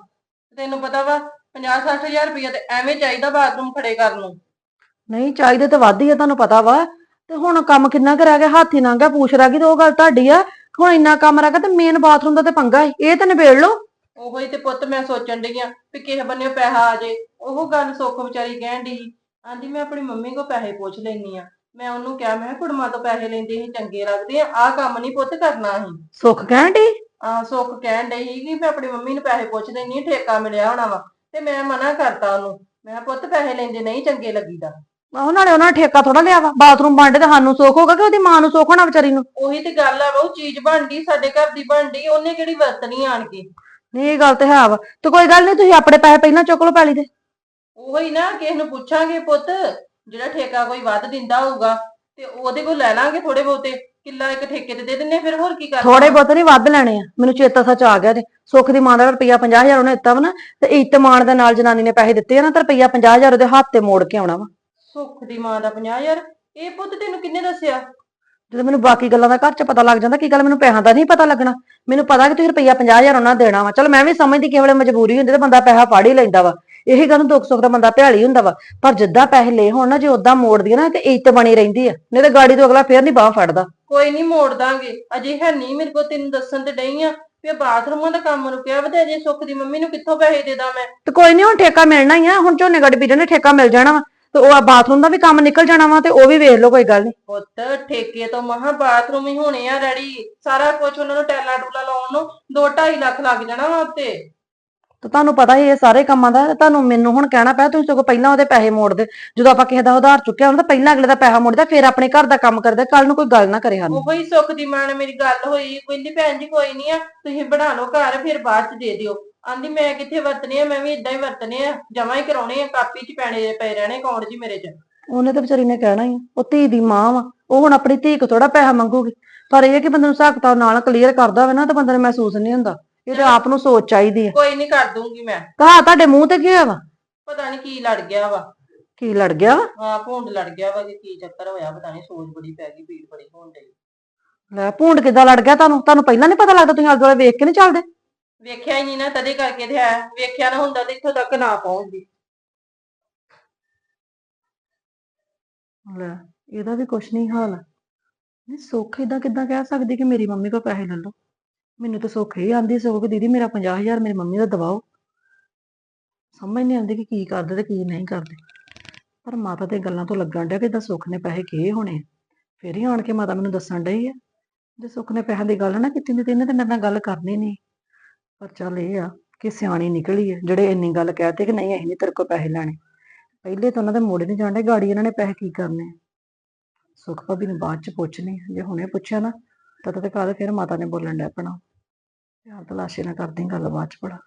ਤੈਨੂੰ ਪਤਾ ਵਾ 50 ਹਜ਼ਾਰ ਰੁਪਇਆ ਤੇ ਐਵੇਂ ਚਾਹੀਦਾ ਬਾਥਰੂਮ ਖੜੇ ਕਰਨ ਨੂੰ। ਨਹੀਂ ਚਾਹੀਦੇ ਤੇ ਵੱਧ ਹੀ ਆ ਤੁਹਾਨੂੰ ਪਤਾ ਵਾ। ਤੇ ਹੁਣ ਕੰਮ ਕਿੰਨਾ ਕੁ ਰਹਿ ਗਿਆ ਹੱਥ ਹੀ ਲੰਘ ਗਿਆ ਪੂਛ ਰਹਿ ਗਈ ਤੇ ਉਹ ਗੱਲ ਤੁਹਾਡੀ ਆ। ਹੁਣ ਇੰਨਾ ਕੰਮ ਰਹਿ ਗਿਆ ਤੇ ਮੇਨ ਬਾਥਰੂਮ ਦਾ ਤੇ ਪੰਗਾ ਏ ਇਹ ਤਾਂ ਨਿਬੇੜ ਲਓ। ਉਹੋ ਹੀ ਤੇ ਪੁੱਤ ਮੈਂ ਸੋਚਣ ਡਈ ਆ ਵੀ ਕਿਸੇ ਬੰਨੇ ਪੈਸਾ ਆ ਜੇ ਉਹ ਗੱਲ ਸੁੱਖ ਵਿਚਾਰੀ ਕਹਿਣ ਡਈ ਸੀ। ਆਂਦੀ ਮੈਂ ਆਪਣੀ ਮੰਮੀ ਕੋ ਪੈਸੇ ਪੁੱਛ ਲੈਣੀ ਆ। ਮੈਂ ਉਹਨੂੰ ਕਿਹਾ ਮੈਂ ਕਿਹਾ ਕੁੜਮਾਂ ਤੋਂ ਪੈਸੇ ਲੈਂਦੇ ਸੀ ਚੰਗੇ ਲੱਗਦੇ ਆ ਆਹ ਕੰਮ ਨਹੀਂ ਪੁੱਤ ਕਰਨਾ ਸੀ। ਸੁੱਖ ਕਹਿਣ ਡਈ? ਆ ਸੁੱਖ ਕਹਿਣ ਡਈ ਸੀ ਕਿ ਮੈਂ ਆਪਣੀ ਮੰਮੀ ਨੂੰ ਪੈਸੇ ਪੁੱਛ ਲੈਣੀ ਠੇਕਾ ਮਿਲਿਆ ਹੋਣਾ ਵਾ ਤੇ ਮੈਂ ਮਨਾ ਕਰਤਾ ਉਹਨੂੰ। ਮੈਂ ਕਿਹਾ ਪੁੱਤ ਪੈਸੇ ਲੈਂਦੇ ਨਹੀਂ ਚੰਗੇ ਲੱਗੀਦਾ। ਆਹੋ ਨਾਲੇ ਉਹਨਾਂ ਨੇ ਠੇਕਾ ਥੋੜਾ ਲਿਆ ਵਾ ਬਾਥਰੂਮ ਬਣਦੇ ਤੇ ਸਾਨੂੰ ਸੁੱਖ ਹੋਗਾ ਕਿ ਉਹਦੀ ਮਾਂ ਨੂੰ ਸੁੱਖ ਹੋਣਾ ਵਿਚਾਰੀ ਨੂੰ? ਉਹੀ ਤੇ ਗੱਲ ਆ ਉਹ ਚੀਜ਼ ਬਣਦੀ ਸਾਡੇ ਘਰ ਦੀ ਬਣਦੀ ਉਹਨੇ ਕਿਹੜੀ ਵਰਤਣੀ ਆਣ ਕੇ? ਨਹੀਂ ਇਹ ਗੱਲ ਤੇ ਹੈ ਵਾ। ਤੇ ਕੋਈ ਗੱਲ ਨਹੀਂ ਤੁਸੀਂ ਆਪਣੇ ਪੈਸੇ ਪਹਿਲਾਂ ਚੁੱਕ ਲਓ ਪੈਲੀ ਦੇ। ਉਹੀ ਨਾ ਕਿਸੇ ਨੂੰ ਪੁੱਛਾਂਗੇ ਪੁੱਤ ਜਿਹੜਾ ਠੇਕਾ ਕੋਈ ਵੱਧ ਦਿੰਦਾ ਹੋਊਗਾ ਤੇ ਉਹਦੇ ਕੋਲ ਲੈ ਲਾਂਗੇ ਥੋੜੇ ਬਹੁਤੇ ਕਿੱਲਾ ਇੱਕ ਠੇਕੇ ਤੇ ਦੇ ਦਿੰਨੇ ਫਿਰ ਹੋਰ ਕੀ ਕਰਨਾ? ਥੋੜੇ ਬਹੁਤ ਨਹੀਂ ਵੱਧ ਲੈਣੇ ਆ। ਮੈਨੂੰ ਚੇਤਾ ਸੱਚ ਆ ਗਿਆ ਤੇ ਸੁੱਖ ਦੀ ਮਾਂ ਦਾ ਰੁਪਈਆ 50000 ਉਹਨੇ ਦਿੱਤਾ ਵਾ ਨਾ ਤੇ ਇਤਮਾਨ ਦੇ ਨਾਲ ਜਨਾਨੀ ਨੇ ਪੈਸੇ ਦਿੱਤੇ ਆ ਨਾ ਤੇ ਰੁਪਈਆ 50000 ਉਹਦੇ ਹੱਥ ਤੇ ਮੋੜ ਕੇ ਆਉਣਾ ਵਾ। ਸੁੱਖ ਦੀ ਮਾਂ ਦਾ 50000 ਇਹ ਪੁੱਤ ਤੈਨੂੰ ਕਿੰਨੇ ਦੱਸਿਆ? ਜਦੋਂ ਮੈਨੂੰ ਬਾਕੀ ਗੱਲਾਂ ਦਾ ਘਰ 'ਚ ਪਤਾ ਲੱਗ ਜਾਂਦਾ ਕੀ ਗੱਲ ਮੈਨੂੰ ਪੈਸਿਆਂ ਦਾ ਨਹੀਂ ਪਤਾ ਲੱਗਣਾ। ਮੈਨੂੰ ਪਤਾ ਕਿ ਤੁਸੀਂ ਰੁਪਈਆ 50000 ਉਹਨਾਂ ਦੇਣਾ ਵਾ। ਚਲ ਮੈਂ ਵੀ ਸਮਝਦੀ ਕਿ ਵੇਲੇ ਮਜਬੂਰੀ ਹੁੰਦੀ ਤੇ ਬੰਦਾ ਪੈਸਾ ਫੜ ਹੀ ਲੈਂਦਾ ਵਾ। ਇਹੀ ਗੱਲ ਨੂੰ ਦੁੱਖ ਸੁੱਖ ਦਾ ਬੰਦਾ ਭਿਆਲੀ ਹੁੰਦਾ ਵਾ। ਪਰ ਜਿੱਦਾਂ ਪੈਸੇ ਲਏ ਹੋਣ ਨਾ ਜੇ ਉਦਾਂ ਮੋੜਦੀ ਨਾ ਤੇ ਇੱਜ਼ਤ ਬਣੀ ਰਹਿੰਦੀ ਆ। ਨਹੀਂ ਤੇ ਗਾੜੀ ਤੋਂ ਅਗਲਾ ਫੇਰ ਨਹੀਂ ਬਾਹ ਫੜਦਾ। ਕੋਈ ਨਹੀਂ ਮੋੜ ਦਾਂਗੇ। ਅਜੇ ਹੈ ਨਹੀਂ ਮੇਰੇ ਕੋਲ ਤੈਨੂੰ ਦੱਸਣ ਤੇ ਡਈ ਆ ਵੀ ਬਾਥਰੂਮਾਂ ਦਾ ਕੰਮ ਰੁਕਿਆ ਵਾ ਤੇ ਅਜੇ ਸੁੱਖ ਦੀ ਮੰਮੀ ਨੂੰ ਕਿੱਥੋਂ ਪੈਸੇ ਦੇ ਦਾਂ ਮੈਂ? ਤੇ ਕੋਈ ਨਹੀਂ ਹੁਣ ਠੇਕਾ ਮਿਲਣਾ ਹੀ ਆ। ਹੁਣ ਝੋਨੇ ਗਾੜੀ ਬੀਜਣ ਨੇ ਠੇਕਾ ਮਿਲ ਜਾਣਾ ਵਾ। ਤੇ ਉਹ ਬਾਥਰੂਮ ਦਾ ਵੀ ਕੰਮ ਨਿਕਲ ਜਾਣਾ ਵਾ ਤੇ ਉਹ ਵੀ ਵੇਖ ਲਓ ਕੋਈ ਗੱਲ ਨਹੀਂ ਪੁੱਤ ਠੇਕੇ ਤੋਂ ਮਹਾ ਬਾਥਰੂਮ ਹੀ ਹੋਣੇ ਆ ਰੈਡੀ ਸਾਰਾ ਕੁਝ ਉਹਨਾਂ ਨੂੰ ਟੈਲਾ ਟੂਲਾ ਲਾਉਣ ਨੂੰ 2.5 ਲੱਖ ਲੱਗ ਜਾਣਾ ਵਾ ਉੱਤੇ। ਤੇ ਤੁਹਾਨੂੰ ਪਤਾ ਹੀ ਇਹ ਸਾਰੇ ਕੰਮਾਂ ਦਾ ਤੇ ਤੁਹਾਨੂੰ ਮੈਨੂੰ ਹੁਣ ਕਹਿਣਾ ਪਿਆ ਤੁਸੀਂ ਸਗੋਂ ਪਹਿਲਾਂ ਉਹਦੇ ਪੈਸੇ ਮੋੜ ਦੇ। ਜਦੋਂ ਆਪਾਂ ਕਿਸੇ ਦਾ ਉਧਾਰ ਚੁੱਕਿਆ ਹੁੰਦਾ ਤਾਂ ਪਹਿਲਾਂ ਅਗਲੇ ਦਾ ਪੈਸਾ ਮੋੜਦਾ ਫਿਰ ਆਪਣੇ ਘਰ ਦਾ ਕੰਮ ਕਰਦਾ ਕੱਲ ਨੂੰ ਕੋਈ ਗੱਲ ਨਾ ਕਰੇ ਸਾਨੂੰ। ਉਹੋ ਹੀ ਸੁੱਖ ਦੀ ਮਾਂ ਨਾਲ ਮੇਰੀ ਗੱਲ ਹੋਈ ਕਹਿੰਦੀ ਭੈਣ ਜੀ ਕੋਈ ਨਹੀਂ ਆ ਤੁਸੀਂ ਬਣਾ ਲਓ ਘਰ ਫਿਰ ਬਾਅਦ ਚ ਦੇ ਦਿਓ। ਆਂਦੀ ਮੈਂ ਕਿੱਥੇ ਵਰਤਨੇ ਆ ਮੈਂ ਵੀ ਇਦਾਂ ਹੀ ਵਰਤਨੇ ਆ ਜਮਾ ਹੀ ਕਰਾਉਣੇ ਆ ਕਾਪੀ ਚ ਪੈਣੇ ਪਏ ਰਹਿਣੇ ਅਕਾਊਂਟ 'ਚ ਮੇਰੇ 'ਚ। ਉਹਨੇ ਤਾਂ ਵਿਚਾਰੀ ਨੇ ਕਹਿਣਾ ਹੀ ਉਹ ਧੀ ਦੀ ਮਾਂ ਵਾ ਉਹ ਹੁਣ ਆਪਣੀ ਧੀ ਕੋ ਥੋੜਾ ਪੈਸਾ ਮੰਗੂਗੀ ਪਰ ਇਹ ਕਿ ਬੰਦੇ ਨੂੰ ਹਿਸਾਬ ਕਿਤਾਬ ਨਾਲ ਕਲੀਅਰ ਕਰਦਾ ਹੋਵੇ ਨਾ ਤਾਂ ਬੰਦੇ ਨੂੰ ਮਹਿਸੂਸ ਨਹੀਂ ਹੁੰਦਾ ਇਹ ਤੇ ਆਪ ਨੂੰ ਸੋਚ ਚਾਹੀਦੀ ਹੈ ਕੋਈ ਨਹੀਂ ਕਰ ਦੂੰਗੀ ਮੈਂ। ਕਹਾ ਤੁਹਾਡੇ ਮੂੰਹ ਤੇ ਕੀ ਹੋਇਆ ਵਾ? ਪਤਾ ਨਹੀਂ ਕੀ ਲੜ ਗਿਆ ਵਾ। ਕੀ ਲੜ ਗਿਆ ਵਾ? ਹਾਂ ਭੁੰਡ ਲੜ ਗਿਆ ਵਾ ਕਿ ਕੀ ਚੱਕਰ ਹੋਇਆ ਪਤਾ ਨਹੀਂ ਸੋਚ ਬੜੀ ਪੈ ਗਈ ਭੀੜ ਬੜੀ ਹੋਣ ਡਈ। ਲੈ ਭੂੰਡ ਕਿੱਦਾਂ ਲੜ ਗਿਆ ਤੁਹਾਨੂੰ? ਤੁਹਾਨੂੰ ਪਹਿਲਾਂ ਨਹੀਂ ਪਤਾ ਲੱਗਦਾ ਤੁਸੀਂ ਆਲੇ ਦੁਆਲੇ ਵੇਖ ਕੇ ਨਹੀਂ ਚੱਲਦੇ? ਵੇਖਿਆ ਹੀ ਨਹੀਂ ਨਾ ਤਦੇ ਕਰਕੇ ਤੇ ਹੈ, ਵੇਖਿਆ ਨਾ ਹੁੰਦਾ ਤੇ ਇੱਥੋਂ ਤੱਕ ਨਾ ਪਹੁੰਚਦੀ। ਲੈ, ਇਹਦਾ ਵੀ ਕੁਛ ਨਹੀਂ ਹਾਲ। ਨਹੀਂ, ਸੁੱਖ ਏਦਾਂ ਕਿੱਦਾਂ ਕਹਿ ਸਕਦੀ ਕਿ ਮੇਰੀ ਮੰਮੀ ਕੋਲ ਪੈਸੇ ਲੈ ਲਓ? ਮੈਨੂੰ ਤਾਂ ਸੁੱਖ ਹੀ ਆਂਦੀ ਸਗੋਂ ਕਿ ਦੀਦੀ, ਮੇਰਾ 50000 ਮੇਰੀ ਮੰਮੀ ਦਾ ਦਵਾਓ ਸਮਝ ਨਹੀਂ ਆਉਂਦੀ ਕਿ ਕੀ ਕਰਦੇ ਤੇ ਕੀ ਨਹੀਂ ਕਰਦੇ। ਪਰ ਮਾਤਾ ਤੇ ਗੱਲਾਂ ਤੋਂ ਲੱਗਣ ਡਿਆ ਕਿ ਏਦਾਂ ਸੁੱਖ ਨੇ ਪੈਸੇ ਕਿਹੇ ਹੋਣੇ ਆ। ਫਿਰ ਹੀ ਆਣ ਕੇ ਮਾਤਾ ਮੈਨੂੰ ਦੱਸਣ ਡਈ ਆ। ਜੇ ਸੁੱਖ ਨੇ ਪੈਸਿਆਂ ਦੀ ਗੱਲ ਨਾ ਕੀਤੀ ਹੁੰਦੀ ਤੇ ਇਹਨੇ ਤੇ ਮੇਰੇ ਨਾਲ ਗੱਲ ਕਰਨੀ ਨਹੀਂ। ਪਰ ਚੱਲ ਇਹ ਆ ਕਿ ਸਿਆਣੀ ਨਿਕਲੀ ਹੈ ਜਿਹੜੇ ਇੰਨੀ ਗੱਲ ਕਹਿਤੇ ਕਿ ਨਹੀਂ, ਅਸੀਂ ਨਹੀਂ ਤੇਰੇ ਕੋਲ ਪੈਸੇ ਲੈਣੇ। ਪਹਿਲੇ ਤਾਂ ਉਹਨਾਂ ਦੇ ਮੋੜੇ ਨਹੀਂ ਜਾਣਦੇ ਗਾੜੀ ਇਹਨਾਂ ਨੇ ਪੈਸੇ ਕੀ ਕਰਨੇ ਸੁਖ ਸੁੱਖ ਭਾਬੀ ਨੂੰ ਬਾਅਦ ਚ ਪੁੱਛਣੀ ਜੇ ਹੁਣੇ ਪੁੱਛਿਆ ਨਾ ਤਾਂ ਤੇ ਕਾਹਦੇ ਫਿਰ ਮਾਤਾ ਨੇ ਬੋਲਣ ਡੈ ਪਣਾ ਯਾਰ ਤਲਾਸ਼ੀ ਨਾ ਕਰਦੀ ਗੱਲ ਬਾਅਦ ਚ ਪੜਾ